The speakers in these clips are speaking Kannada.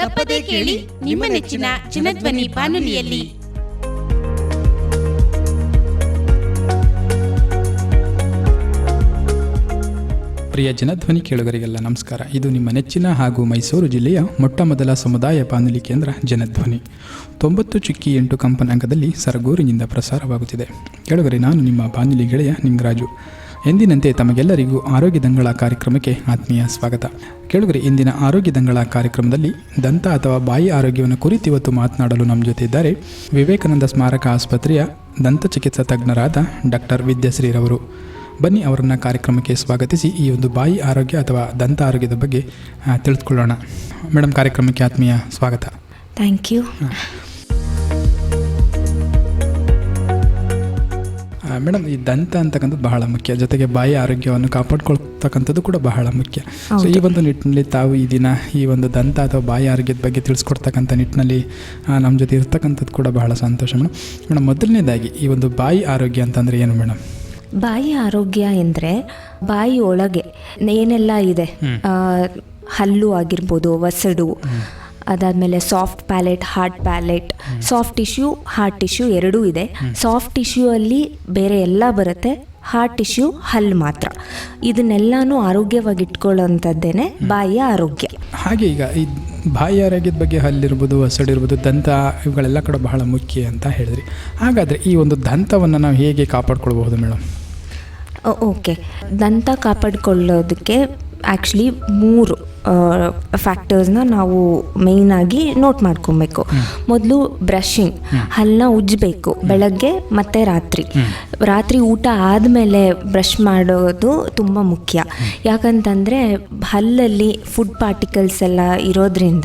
ತಪ್ಪದೇ ಕೇಳಿ ನಿಮ್ಮ ನೆಚ್ಚಿನ ಚಿನ್ನಧ್ವನಿ ಬಾನುಲಿಯಲ್ಲಿ. ಪ್ರಿಯ ಜನಧ್ವನಿ ಕೇಳುಗರಿಗೆಲ್ಲ ನಮಸ್ಕಾರ. ಇದು ನಿಮ್ಮ ನೆಚ್ಚಿನ ಹಾಗೂ ಮೈಸೂರು ಜಿಲ್ಲೆಯ ಮೊಟ್ಟ ಮೊದಲ ಸಮುದಾಯ ಬಾನುಲಿ ಕೇಂದ್ರ ಜನಧ್ವನಿ. ತೊಂಬತ್ತು ಚುಕ್ಕಿ ಎಂಟು ಕಂಪನಾಂಕದಲ್ಲಿ ಸರಗೂರಿನಿಂದ ಪ್ರಸಾರವಾಗುತ್ತಿದೆ. ಕೇಳುಗರೆ, ನಾನು ನಿಮ್ಮ ಬಾನುಲಿ ಗೆಳೆಯ ನಿಂಗರಾಜು. ಎಂದಿನಂತೆ ತಮಗೆಲ್ಲರಿಗೂ ಆರೋಗ್ಯ ದಂಗಳ ಕಾರ್ಯಕ್ರಮಕ್ಕೆ ಆತ್ಮೀಯ ಸ್ವಾಗತ. ಕೇಳುಗರೆ ಇಂದಿನ ಆರೋಗ್ಯ ದಂಗಳ ಕಾರ್ಯಕ್ರಮದಲ್ಲಿ ದಂತ ಅಥವಾ ಬಾಯಿ ಆರೋಗ್ಯವನ್ನು ಕುರಿತು ಇವತ್ತು ಮಾತನಾಡಲು ನಮ್ಮ ಜೊತೆ ಇದ್ದಾರೆ ವಿವೇಕಾನಂದ ಸ್ಮಾರಕ ಆಸ್ಪತ್ರೆಯ ದಂತ ಚಿಕಿತ್ಸಾ ತಜ್ಞರಾದ ಡಾಕ್ಟರ್ ವಿದ್ಯಾಶ್ರೀರವರು. ಬನ್ನಿ ಅವರನ್ನು ಕಾರ್ಯಕ್ರಮಕ್ಕೆ ಸ್ವಾಗತಿಸಿ ಈ ಒಂದು ಬಾಯಿ ಆರೋಗ್ಯ ಅಥವಾ ದಂತ ಆರೋಗ್ಯದ ಬಗ್ಗೆ ತಿಳಿದುಕೊಳ್ಳೋಣ. ಮೇಡಮ್ ಕಾರ್ಯಕ್ರಮಕ್ಕೆ ಆತ್ಮೀಯ ಸ್ವಾಗತ. Thank you. ಮೇಡಮ್ ಈ ದಂತ ಅಂತಕ್ಕಂಥದ್ದು ಬಹಳ ಮುಖ್ಯ. ಜೊತೆಗೆ ಬಾಯಿ ಆರೋಗ್ಯವನ್ನು ಕಾಪಾಡ್ಕೊಳ್ತಕ್ಕಂಥದ್ದು ಕೂಡ ಬಹಳ ಮುಖ್ಯ. ಸೊ ಈ ಒಂದು ನಿಟ್ಟಿನಲ್ಲಿ ತಾವು ಈ ದಿನ ಈ ಒಂದು ದಂತ ಅಥವಾ ಬಾಯಿ ಆರೋಗ್ಯದ ಬಗ್ಗೆ ತಿಳಿಸ್ಕೊಡ್ತಕ್ಕಂಥ ನಿಟ್ಟಿನಲ್ಲಿ ನಮ್ಮ ಜೊತೆ ಇರ್ತಕ್ಕಂಥದ್ದು ಕೂಡ ಬಹಳ ಸಂತೋಷ ಮೇಡಮ್. ಮೇಡಮ್ ಮೊದಲನೇದಾಗಿ ಈ ಒಂದು ಬಾಯಿ ಆರೋಗ್ಯ ಅಂತಂದರೆ ಏನು ಮೇಡಮ್? ಬಾಯಿ ಆರೋಗ್ಯ ಎಂದರೆ ಬಾಯಿ ಒಳಗೆ ಏನೆಲ್ಲ ಇದೆ? ಹಲ್ಲು ಆಗಿರ್ಬೋದು ವಸಡು ಅದಾದಮೇಲೆ soft palate hard palate soft tissue hard tissue ಎರಡೂ ಇದೆ. ಸಾಫ್ಟ್ ಟಿಶ್ಯೂ ಅಲ್ಲಿ ಬೇರೆ ಎಲ್ಲ ಬರುತ್ತೆ. ಹಾರ್ಟ್ ಟಿಶ್ಯೂ ಹಲ್ಲು ಮಾತ್ರ. ಇದನ್ನೆಲ್ಲಾನು ಆರೋಗ್ಯವಾಗಿ ಇಟ್ಕೊಳ್ಳೋಂಥದ್ದೇನೆ ಬಾಯಿಯ ಆರೋಗ್ಯ. ಹಾಗೆ ಈಗ ಈ ಬಾಯಿ ಆರೋಗ್ಯದ ಬಗ್ಗೆ ಹಲ್ಲಿರ್ಬೋದು ಹಸಡಿರ್ಬೋದು ದಂತ ಇವುಗಳೆಲ್ಲ ಕೂಡ ಬಹಳ ಮುಖ್ಯ ಅಂತ ಹೇಳಿದ್ರಿ. ಹಾಗಾದರೆ ಈ ಒಂದು ದಂತವನ್ನು ನಾವು ಹೇಗೆ ಕಾಪಾಡ್ಕೊಳ್ಬಹುದು ಮೇಡಮ್ ಓಕೆ. ದಂತ ಕಾಪಾಡಿಕೊಳ್ಳೋದಕ್ಕೆ ಆ್ಯಕ್ಚುಲಿ ಮೂರು ಫ್ಯಾಕ್ಟರ್ಸ್ನ ನಾವು ಮೇಯ್ನಾಗಿ ನೋಟ್ ಮಾಡ್ಕೊಬೇಕು. ಮೊದಲು ಬ್ರಷಿಂಗ್ ಹಲ್ಲನ್ನ ಉಜ್ಜಬೇಕು ಬೆಳಗ್ಗೆ ಮತ್ತು ರಾತ್ರಿ. ರಾತ್ರಿ ಊಟ ಆದಮೇಲೆ ಬ್ರಷ್ ಮಾಡೋದು ತುಂಬ ಮುಖ್ಯ. ಯಾಕಂತಂದರೆ ಹಲ್ಲಲ್ಲಿ ಫುಡ್ ಪಾರ್ಟಿಕಲ್ಸ್ ಎಲ್ಲ ಇರೋದ್ರಿಂದ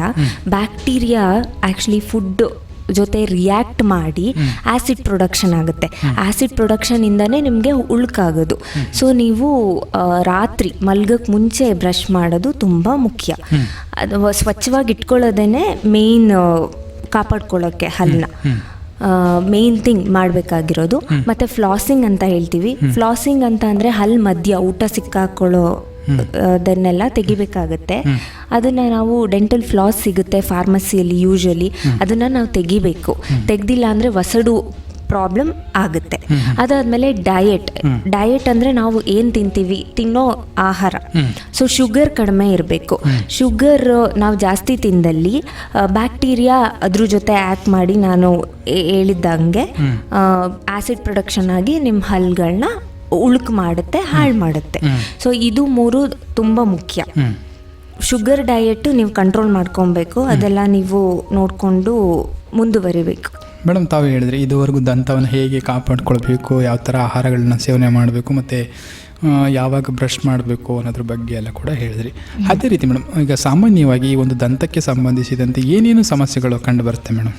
ಬ್ಯಾಕ್ಟೀರಿಯಾ ಆ್ಯಕ್ಚುಲಿ ಫುಡ್ ಜೊತೆ ರಿಯಾಕ್ಟ್ ಮಾಡಿ ಆಸಿಡ್ ಪ್ರೊಡಕ್ಷನ್ ಆಗುತ್ತೆ. ಆಸಿಡ್ ಪ್ರೊಡಕ್ಷನಿಂದನೇ ನಿಮಗೆ ಉಳ್ಕಾಗೋದು. ಸೊ ನೀವು ರಾತ್ರಿ ಮಲ್ಗಕ್ಕೆ ಮುಂಚೆ ಬ್ರಷ್ ಮಾಡೋದು ತುಂಬ ಮುಖ್ಯ. ಅದು ಸ್ವಚ್ಛವಾಗಿ ಇಟ್ಕೊಳ್ಳೋದೇ ಮೇಯ್ನ್ ಕಾಪಾಡ್ಕೊಳ್ಳೋಕ್ಕೆ ಹಲ್ಲನ್ನ ಮೇನ್ ಥಿಂಗ್ ಮಾಡಬೇಕಾಗಿರೋದು. ಮತ್ತು ಫ್ಲಾಸಿಂಗ್ ಅಂತ ಹೇಳ್ತೀವಿ. ಫ್ಲಾಸಿಂಗ್ ಅಂತ ಅಂದರೆ ಹಲ್ ಮಧ್ಯ ಊಟ ಸಿಕ್ಕಾಕೊಳ್ಳೋ ಅದನ್ನೆಲ್ಲ ತೆಗಿಬೇಕಾಗತ್ತೆ. ಅದನ್ನ ನಾವು ಡೆಂಟಲ್ ಫ್ಲಾಸ್ ಸಿಗುತ್ತೆ ಫಾರ್ಮಸಿಯಲ್ಲಿ ಯೂಶಲಿ ಅದನ್ನ ನಾವು ತೆಗಿಬೇಕು. ತೆಗ್ದಿಲ್ಲ ಅಂದರೆ ವಸಡು ಪ್ರಾಬ್ಲಮ್ ಆಗುತ್ತೆ. ಅದಾದಮೇಲೆ ಡಯೆಟ್ ಡಯೆಟ್ ಅಂದರೆ ನಾವು ಏನು ತಿಂತೀವಿ? ತಿನ್ನೋ ಆಹಾರ. ಸೊ ಶುಗರ್ ಕಡಿಮೆ ಇರಬೇಕು. ಶುಗರ್ ನಾವು ಜಾಸ್ತಿ ತಿಂದಲ್ಲಿ ಬ್ಯಾಕ್ಟೀರಿಯಾ ಅದ್ರ ಜೊತೆ ಆ್ಯಕ್ಟ್ ಮಾಡಿ ನಾನು ಹೇಳಿದ್ದಂಗೆ ಆಸಿಡ್ ಪ್ರೊಡಕ್ಷನ್ ಆಗಿ ನಿಮ್ಮ ಹಲ್ಗಳನ್ನ ಉಳುಕು ಮಾಡುತ್ತೆ ಹಾಳು ಮಾಡುತ್ತೆ. ಸೊ ಇದು ಮೂರು ತುಂಬ ಮುಖ್ಯ. ಶುಗರ್ ಡಯಟ್ ನೀವು ಕಂಟ್ರೋಲ್ ಮಾಡ್ಕೊಬೇಕು. ಅದೆಲ್ಲ ನೀವು ನೋಡಿಕೊಂಡು ಮುಂದುವರಿಬೇಕು. ಮೇಡಮ್ ತಾವು ಹೇಳಿದ್ರಿ ಇದುವರೆಗೂ ದಂತವನ್ನು ಹೇಗೆ ಕಾಪಾಡ್ಕೊಳ್ಬೇಕು ಯಾವ ಥರ ಆಹಾರಗಳನ್ನ ಸೇವನೆ ಮಾಡಬೇಕು ಮತ್ತು ಯಾವಾಗ ಬ್ರಷ್ ಮಾಡಬೇಕು ಅನ್ನೋದ್ರ ಬಗ್ಗೆ ಎಲ್ಲ ಕೂಡ ಹೇಳಿದ್ರಿ. ಅದೇ ರೀತಿ ಮೇಡಮ್ ಈಗ ಸಾಮಾನ್ಯವಾಗಿ ಈ ಒಂದು ದಂತಕ್ಕೆ ಸಂಬಂಧಿಸಿದಂತೆ ಏನೇನು ಸಮಸ್ಯೆಗಳು ಕಂಡು ಬರುತ್ತೆ ಮೇಡಮ್?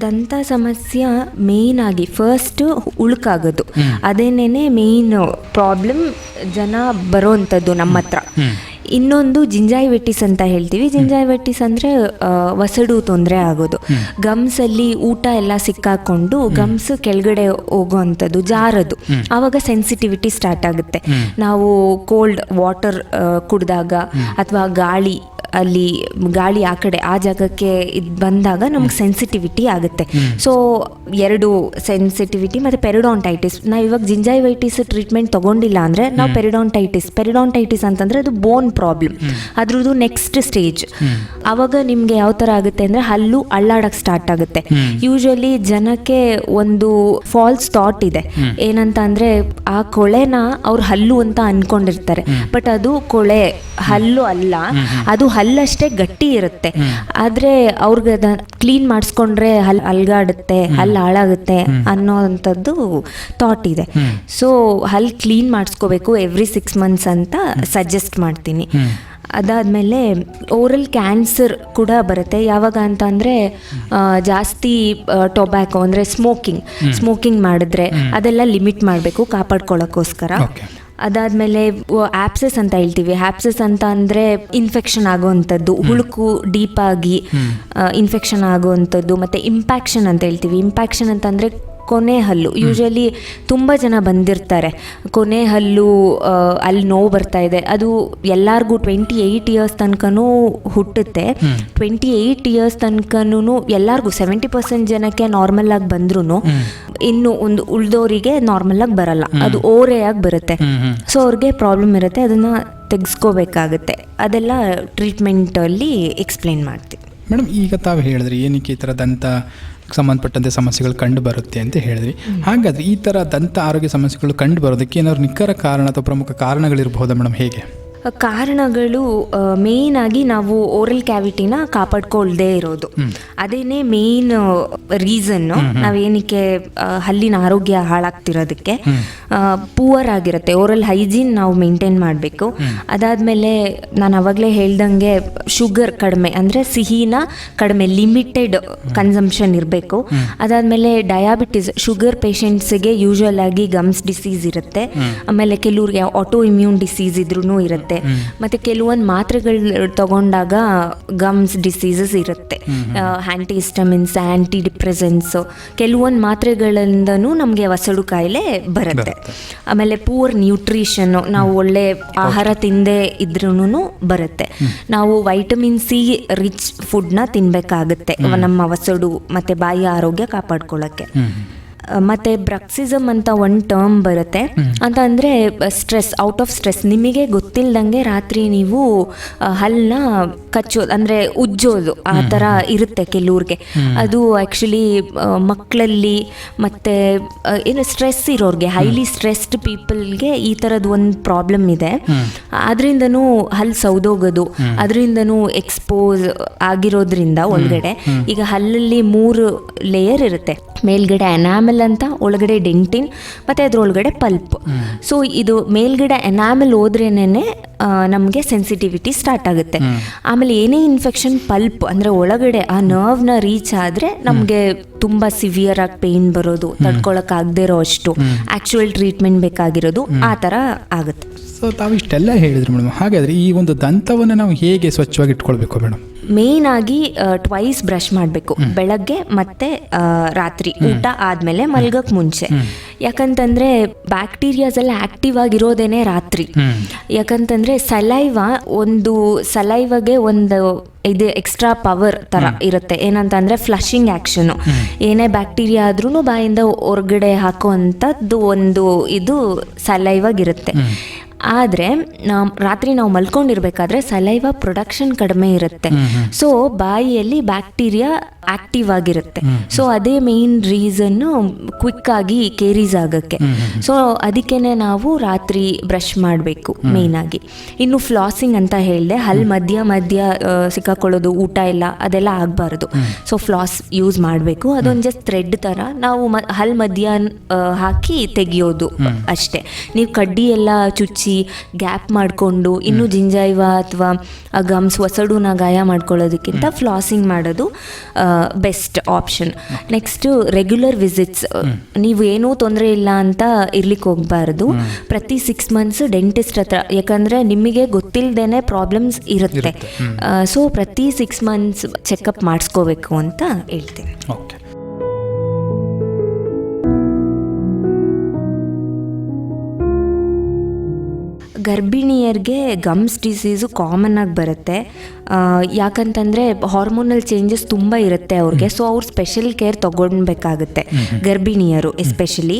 ದಂತ ಸಮಸ್ಯೆ ಮೇಯ್ನ್ ಆಗಿ ಫಸ್ಟ್ ಉಳುಕಾಗೋದು. ಅದೇನೇನೆ ಮೇಯ್ನ್ ಪ್ರಾಬ್ಲಮ್ ಜನ ಬರೋವಂಥದ್ದು ನಮ್ಮ ಹತ್ರ. ಇನ್ನೊಂದು ಜಿಂಜಾಯ್ವೆಟಿಸ್ ಅಂತ ಹೇಳ್ತೀವಿ. ಜಿಂಜಾಯ್ವೆಟಿಸ್ ಅಂದರೆ ವಸಡು ತೊಂದರೆ ಆಗೋದು. ಗಮ್ಸಲ್ಲಿ ಊಟ ಎಲ್ಲ ಸಿಕ್ಕಾಕೊಂಡು ಗಮ್ಸ್ ಕೆಳಗಡೆ ಹೋಗೋವಂಥದ್ದು ಜಾರದು. ಆವಾಗ ಸೆನ್ಸಿಟಿವಿಟಿ ಸ್ಟಾರ್ಟ್ ಆಗುತ್ತೆ. ನಾವು ಕೋಲ್ಡ್ ವಾಟರ್ ಕುಡಿದಾಗ ಅಥವಾ ಗಾಳಿ ಅಲ್ಲಿ ಗಾಳಿ ಆ ಕಡೆ ಆ ಜಾಗಕ್ಕೆ ಇದು ಬಂದಾಗ ನಮ್ಗೆ ಸೆನ್ಸಿಟಿವಿಟಿ ಆಗುತ್ತೆ. ಸೊ ಎರಡು ಸೆನ್ಸಿಟಿವಿಟಿ ಮತ್ತು ಪೆರಿಡಾಂಟೈಟಿಸ್ ನಾವು ಇವಾಗ ಜಿಂಜೈವೈಟಿಸ್ ಟ್ರೀಟ್ಮೆಂಟ್ ತೊಗೊಂಡಿಲ್ಲ ಅಂದರೆ ನಾವು ಪೆರಿಡಾಂಟೈಟಿಸ್ ಪೆರಿಡಾಂಟೈಟಿಸ್ ಅಂತಂದರೆ ಅದು ಬೋನ್ ಪ್ರಾಬ್ಲಮ್ ಅದ್ರದ್ದು ನೆಕ್ಸ್ಟ್ ಸ್ಟೇಜ್ ಅವಾಗ ನಿಮ್ಗೆ ಯಾವ ತರ ಆಗುತ್ತೆ ಅಂದ್ರೆ ಹಲ್ಲು ಅಳ್ಳಾಡಕ್ ಸ್ಟಾರ್ಟ್ ಆಗುತ್ತೆ. ಯೂಶಲಿ ಜನಕ್ಕೆ ಒಂದು ಫಾಲ್ಸ್ ಥಾಟ್ ಇದೆ. ಏನಂತ ಅಂದ್ರೆ ಆ ಕೊಳೆನ ಅವ್ರು ಹಲ್ಲು ಅಂತ ಅನ್ಕೊಂಡಿರ್ತಾರೆ. ಬಟ್ ಅದು ಕೊಳೆ ಹಲ್ಲು ಅಲ್ಲ. ಅದು ಹಲ್ಲಷ್ಟೇ ಗಟ್ಟಿ ಇರುತ್ತೆ. ಆದ್ರೆ ಅವ್ರಿಗೆ ಅದ ಕ್ಲೀನ್ ಮಾಡಿಸ್ಕೊಂಡ್ರೆ ಹಲ್ ಅಲ್ಗಾಡುತ್ತೆ ಹಲ್ಲು ಹಾಳಾಗುತ್ತೆ ಅನ್ನೋವಂಥದ್ದು ಥಾಟ್ ಇದೆ. ಸೊ ಹಲ್ ಕ್ಲೀನ್ ಮಾಡಿಸ್ಕೋಬೇಕು ಎವ್ರಿ ಸಿಕ್ಸ್ ಮಂತ್ಸ್ ಅಂತ ಸಜೆಸ್ಟ್ ಮಾಡ್ತೀನಿ. ಅದಾದಮೇಲೆ ಓರಲ್ ಕ್ಯಾನ್ಸರ್ ಕೂಡ ಬರುತ್ತೆ. ಯಾವಾಗ ಅಂತ ಅಂದರೆ ಜಾಸ್ತಿ ಟೊಬ್ಯಾಕೊ ಅಂದರೆ ಸ್ಮೋಕಿಂಗ್ ಸ್ಮೋಕಿಂಗ್ ಮಾಡಿದ್ರೆ ಅದೆಲ್ಲ ಲಿಮಿಟ್ ಮಾಡಬೇಕು ಕಾಪಾಡ್ಕೊಳ್ಳೋಕ್ಕೋಸ್ಕರ. ಅದಾದಮೇಲೆ ಆ್ಯಪ್ಸಸ್ ಅಂತ ಹೇಳ್ತೀವಿ. ಆ್ಯಪ್ಸಸ್ ಅಂತ ಅಂದರೆ ಇನ್ಫೆಕ್ಷನ್ ಆಗುವಂಥದ್ದು. ಹುಳುಕು ಡೀಪಾಗಿ ಇನ್ಫೆಕ್ಷನ್ ಆಗುವಂಥದ್ದು. ಮತ್ತು ಇಂಪ್ಯಾಕ್ಷನ್ ಅಂತ ಹೇಳ್ತೀವಿ. ಇಂಪ್ಯಾಕ್ಷನ್ ಅಂತಂದರೆ ಕೊನೆ ಹಲ್ಲು. ಯೂಶಲಿ ತುಂಬ ಜನ ಬಂದಿರ್ತಾರೆ. ಕೊನೆ ಹಲ್ಲು ಅಲ್ಲಿ ನೋವು ಬರ್ತಾ ಇದೆ. ಅದು ಎಲ್ಲರಿಗೂ ಟ್ವೆಂಟಿ ಏಯ್ಟ್ ಇಯರ್ಸ್ ತನಕನೂ ಹುಟ್ಟುತ್ತೆ. ಟ್ವೆಂಟಿ ಏಯ್ಟ್ ಇಯರ್ಸ್ ತನಕನೂ ಎಲ್ಲರಿಗೂ ಸೆವೆಂಟಿ ಪರ್ಸೆಂಟ್ ಜನಕ್ಕೆ ನಾರ್ಮಲ್ ಆಗಿ ಬಂದ್ರೂ ಇನ್ನು ಒಂದು ಉಳ್ದೋರಿಗೆ ನಾರ್ಮಲ್ ಆಗಿ ಬರಲ್ಲ. ಅದು ಓರೆಯಾಗಿ ಬರುತ್ತೆ. ಸೊ ಅವ್ರಿಗೆ ಪ್ರಾಬ್ಲಮ್ ಇರುತ್ತೆ. ಅದನ್ನ ತೆಗೆಸ್ಕೋಬೇಕಾಗುತ್ತೆ. ಅದೆಲ್ಲ ಟ್ರೀಟ್ಮೆಂಟಲ್ಲಿ ಎಕ್ಸ್ಪ್ಲೇನ್ ಮಾಡ್ತೀವಿ. ಮೇಡಮ್ ಈಗ ತಾವು ಹೇಳಿದ್ರಿ ಏನಕ್ಕೆ ಈ ಥರ ದಂತ ಸಂಬಂಧಪಟ್ಟಂತೆ ಸಮಸ್ಯೆಗಳು ಕಂಡು ಬರುತ್ತೆ ಅಂತ ಹೇಳಿದ್ವಿ. ಹಾಗಾದ್ರೆ ಈ ಥರ ದಂತ ಆರೋಗ್ಯ ಸಮಸ್ಯೆಗಳು ಕಂಡು ಬರೋದಕ್ಕೆ ಏನಾದ್ರು ನಿಖರ ಕಾರಣ ಅಥವಾ ಪ್ರಮುಖ ಕಾರಣಗಳಿರಬಹುದಾ ಮೇಡಮ್ ಹೇಗೆ? ಕಾರಣಗಳು ಮೇಯ್ನ್ ಆಗಿ ನಾವು ಓರಲ್ ಕ್ಯಾವಿಟಿನ ಕಾಪಾಡ್ಕೊಳ್ದೇ ಇರೋದು. ಅದೇನೇ ಮೇನ್ ರೀಸನ್ನು ನಾವೇನಕ್ಕೆ ಹಲ್ಲಿನ ಆರೋಗ್ಯ ಹಾಳಾಗ್ತಿರೋದಕ್ಕೆ ಪೂವರ್ ಆಗಿರುತ್ತೆ. ಓರಲ್ ಹೈಜೀನ್ ನಾವು ಮೇಂಟೈನ್ ಮಾಡಬೇಕು. ಅದಾದಮೇಲೆ ನಾನು ಅವಾಗಲೇ ಹೇಳ್ದಂಗೆ ಶುಗರ್ ಕಡಿಮೆ ಅಂದರೆ ಸಿಹಿನ ಕಡಿಮೆ ಲಿಮಿಟೆಡ್ ಕನ್ಸಂಪ್ಷನ್ ಇರಬೇಕು. ಅದಾದಮೇಲೆ ಡಯಾಬಿಟಿಸ್ ಶುಗರ್ ಪೇಷಂಟ್ಸ್ಗೆ ಯೂಶುವಲ್ ಆಗಿ ಗಮ್ಸ್ ಡಿಸೀಸ್ ಇರುತ್ತೆ. ಆಮೇಲೆ ಕೆಲವ್ರಿಗೆ ಆಟೋ ಇಮ್ಯೂನ್ ಡಿಸೀಸ್ ಇದ್ರೂ ಇರುತ್ತೆ. ಮತ್ತೆ ಕೆಲವೊಂದು ಮಾತ್ರೆಗಳು ತಗೊಂಡಾಗ ಗಮ್ಸ್ ಡಿಸೀಸಸ್ ಇರುತ್ತೆ. ಆ್ಯಂಟಿಹಿಸ್ಟಮಿನ್ಸ್ ಆ್ಯಂಟಿ ಡಿಪ್ರೆಸೆನ್ಸ್ ಕೆಲವೊಂದು ಮಾತ್ರೆಗಳಿಂದನೂ ನಮಗೆ ವಸಡು ಕಾಯಿಲೆ ಬರುತ್ತೆ. ಆಮೇಲೆ ಪೂರ್ ನ್ಯೂಟ್ರಿಷನ್ ನಾವು ಒಳ್ಳೆ ಆಹಾರ ತಿಂದೇ ಇದ್ರೂ ಬರುತ್ತೆ. ನಾವು ವೈಟಮಿನ್ ಸಿ ರಿಚ್ ಫುಡ್ನ ತಿನ್ನಬೇಕಾಗುತ್ತೆ ನಮ್ಮ ವಸಡು ಮತ್ತು ಬಾಯಿ ಆರೋಗ್ಯ ಕಾಪಾಡ್ಕೊಳ್ಳೋಕ್ಕೆ. ಮತ್ತೆ ಬ್ರಕ್ಸಿಸಮ್ ಅಂತ ಒಂದು ಟರ್ಮ್ ಬರುತ್ತೆ. ಅಂತ ಅಂದ್ರೆ ಸ್ಟ್ರೆಸ್ ಔಟ್ ಆಫ್ ಸ್ಟ್ರೆಸ್ ನಿಮಗೆ ಗೊತ್ತಿಲ್ಲದಂಗೆ ರಾತ್ರಿ ನೀವು ಹಲ್ಲ ಹಲ್ಲನ್ನ ಕಚ್ಚೋದು ಅಂದ್ರೆ ಉಜ್ಜೋದು ಆ ತರ ಇರುತ್ತೆ ಕೆಲವ್ರಿಗೆ. ಅದು ಆಕ್ಚುಲಿ ಮಕ್ಕಳಲ್ಲಿ ಮತ್ತೆ ಏನು ಸ್ಟ್ರೆಸ್ ಇರೋರಿಗೆ ಹೈಲಿ ಸ್ಟ್ರೆಸ್ಡ್ ಪೀಪಲ್ಗೆ ಈ ತರದ ಒಂದು ಪ್ರಾಬ್ಲಮ್ ಇದೆ. ಅದರಿಂದನೂ ಹಲ್ಲು ಸೌದೋಗೋದು ಅದರಿಂದನೂ ಎಕ್ಸ್ಪೋಸ್ ಆಗಿರೋದ್ರಿಂದ ಒಳಗಡೆ ಈಗ ಹಲ್ಲಲ್ಲಿ ಮೂರು ಲೇಯರ್ ಇರುತ್ತೆ. ಮೇಲ್ಗಡೆ ಎನಾಮೆಲ್ ಅಂತ ಒಳಗಡೆ ಡೆಂಟಿನ್ ಮತ್ತು ಅದರೊಳಗಡೆ ಪಲ್ಪ್ ಸೊ ಇದು ಮೇಲ್ಗಡೆ ಎನಾಮೆಲ್ ಹೋದ್ರೇನೆ ನಮಗೆ ಸೆನ್ಸಿಟಿವಿಟಿ ಸ್ಟಾರ್ಟ್ ಆಗುತ್ತೆ ಆಮೇಲೆ ಏನೇ ಇನ್ಫೆಕ್ಷನ್ ಪಲ್ಪ್ ಅಂದರೆ ಒಳಗಡೆ ಆ ನರ್ವ್ನ ರೀಚ್ ಆದರೆ ನಮಗೆ ತುಂಬ ಸಿವಿಯರ್ ಆಗಿ ಪೇಯ್ನ್ ಬರೋದು ತಡ್ಕೊಳಕ್ಕಾಗದೇ ಇರೋ ಅಷ್ಟು ಆ್ಯಕ್ಚುಯಲ್ ಟ್ರೀಟ್ಮೆಂಟ್ ಬೇಕಾಗಿರೋದು ಆ ಥರ ಆಗುತ್ತೆ ಸೊ ತಾವು ಇಷ್ಟೆಲ್ಲ ಹೇಳಿದ್ರು ಮೇಡಮ್. ಹಾಗಾದ್ರೆ ಈ ಒಂದು ದಂತವನ್ನು ನಾವು ಹೇಗೆ ಸ್ವಚ್ಛವಾಗಿ ಇಟ್ಕೊಳ್ಬೇಕು ಮೇಡಮ್? ಮೇನ್ ಆಗಿ ಟ್ವೈಸ್ ಬ್ರಷ್ ಮಾಡಬೇಕು. ಬೆಳಗ್ಗೆ ಮತ್ತೆ ರಾತ್ರಿ. ಊಟ ಆದ್ಮೇಲೆ ಮಲ್ಗಕ್ ಮುಂಚೆ. ಯಾಕಂತಂದ್ರೆ ಬ್ಯಾಕ್ಟೀರಿಯಾಸ್ ಎಲ್ಲ ಆಕ್ಟಿವ್ ಆಗಿರೋದೇನೆ ರಾತ್ರಿ. ಯಾಕಂತಂದ್ರೆ ಸಲೈವ ಒಂದು ಸಲೈವಗೆ ಒಂದು ಇದು ಎಕ್ಸ್ಟ್ರಾ ಪವರ್ ತರ ಇರುತ್ತೆ. ಏನಂತ ಅಂದ್ರೆ ಫ್ಲಶಿಂಗ್ ಆಕ್ಷನ್ ಏನೇ ಬ್ಯಾಕ್ಟೀರಿಯಾ ಆದ್ರೂ ಬಾಯಿಂದ ಹೊರಗಡೆ ಹಾಕುವಂಥದ್ದು ಒಂದು ಇದು ಸಲೈವಾಗಿರುತ್ತೆ ಆದರೆ ನಾವು ರಾತ್ರಿ ನಾವು ಮಲ್ಕೊಂಡಿರ್ಬೇಕಾದ್ರೆ ಸಲೈವ ಪ್ರೊಡಕ್ಷನ್ ಕಡಿಮೆ ಇರುತ್ತೆ. ಸೊ ಬಾಯಿಯಲ್ಲಿ ಬ್ಯಾಕ್ಟೀರಿಯಾ ಆಕ್ಟಿವ್ ಆಗಿರುತ್ತೆ. ಸೊ ಅದೇ ಮೇನ್ ರೀಸನ್ ಕ್ವಿಕ್ ಆಗಿ ಕೇರೀಸ್ ಆಗಕ್ಕೆ. ಸೊ ಅದಕ್ಕೇನೆ ನಾವು ರಾತ್ರಿ ಬ್ರಷ್ ಮಾಡಬೇಕು ಮೇನ್ ಆಗಿ. ಇನ್ನು ಫ್ಲಾಸಿಂಗ್ ಅಂತ ಹೇಳಿದೆ ಹಲ್ ಮಧ್ಯ ಮಧ್ಯ ಸಿಕ್ಕಾಕೊಳ್ಳೋದು ಊಟ ಎಲ್ಲ ಅದೆಲ್ಲ ಆಗಬಾರ್ದು. ಸೊ ಫ್ಲಾಸ್ ಯೂಸ್ ಮಾಡಬೇಕು. ಅದೊಂದು ಜಸ್ಟ್ ಥ್ರೆಡ್ ಥರ ನಾವು ಮ ಹಲ್ ಮಧ್ಯ ಹಾಕಿ ತೆಗಿಯೋದು ಅಷ್ಟೇ. ನೀವು ಕಡ್ಡಿ ಎಲ್ಲ ಚುಚ್ಚಿ ಗ್ಯಾಪ್ ಮಾಡಿಕೊಂಡು ಇನ್ನೂ ಜಿಂಜಾಯ್ವ ಅಥವಾ ಗಮ್ಸ್ ಒಸಡುನ ಗಾಯ ಮಾಡ್ಕೊಳ್ಳೋದಕ್ಕಿಂತ ಫ್ಲಾಸಿಂಗ್ ಮಾಡೋದು best option next regular visits ನೀವು ಏನೂ ತೊಂದರೆ ಇಲ್ಲ ಅಂತ ಇರ್ಲಿಕ್ಕೆ ಹೋಗಬಾರ್ದು. ಪ್ರತಿ ಸಿಕ್ಸ್ ಮಂತ್ಸ್ ಡೆಂಟಿಸ್ಟ್ ಹತ್ರ. ಯಾಕಂದರೆ ನಿಮಗೆ ಗೊತ್ತಿಲ್ಲದೇನೆ ಪ್ರಾಬ್ಲಮ್ಸ್ ಇರುತ್ತೆ. ಸೊ ಪ್ರತಿ ಸಿಕ್ಸ್ ಮಂತ್ಸ್ ಚೆಕಪ್ ಮಾಡಿಸ್ಕೋಬೇಕು ಅಂತ ಹೇಳ್ತೀನಿ. ಓಕೆ ಗರ್ಭಿಣಿಯರಿಗೆ ಗಮ್ಸ್ ಡಿಸೀಸು ಕಾಮನ್ ಆಗಿ ಬರುತ್ತೆ. ಯಾಕಂತಂದರೆ ಹಾರ್ಮೋನಲ್ ಚೇಂಜಸ್ ತುಂಬ ಇರುತ್ತೆ ಅವ್ರಿಗೆ. ಸೊ ಅವ್ರು ಸ್ಪೆಷಲ್ ಕೇರ್ ತಗೊಳ್ಬೇಕಾಗುತ್ತೆ ಗರ್ಭಿಣಿಯರು ಎಸ್ಪೆಷಲಿ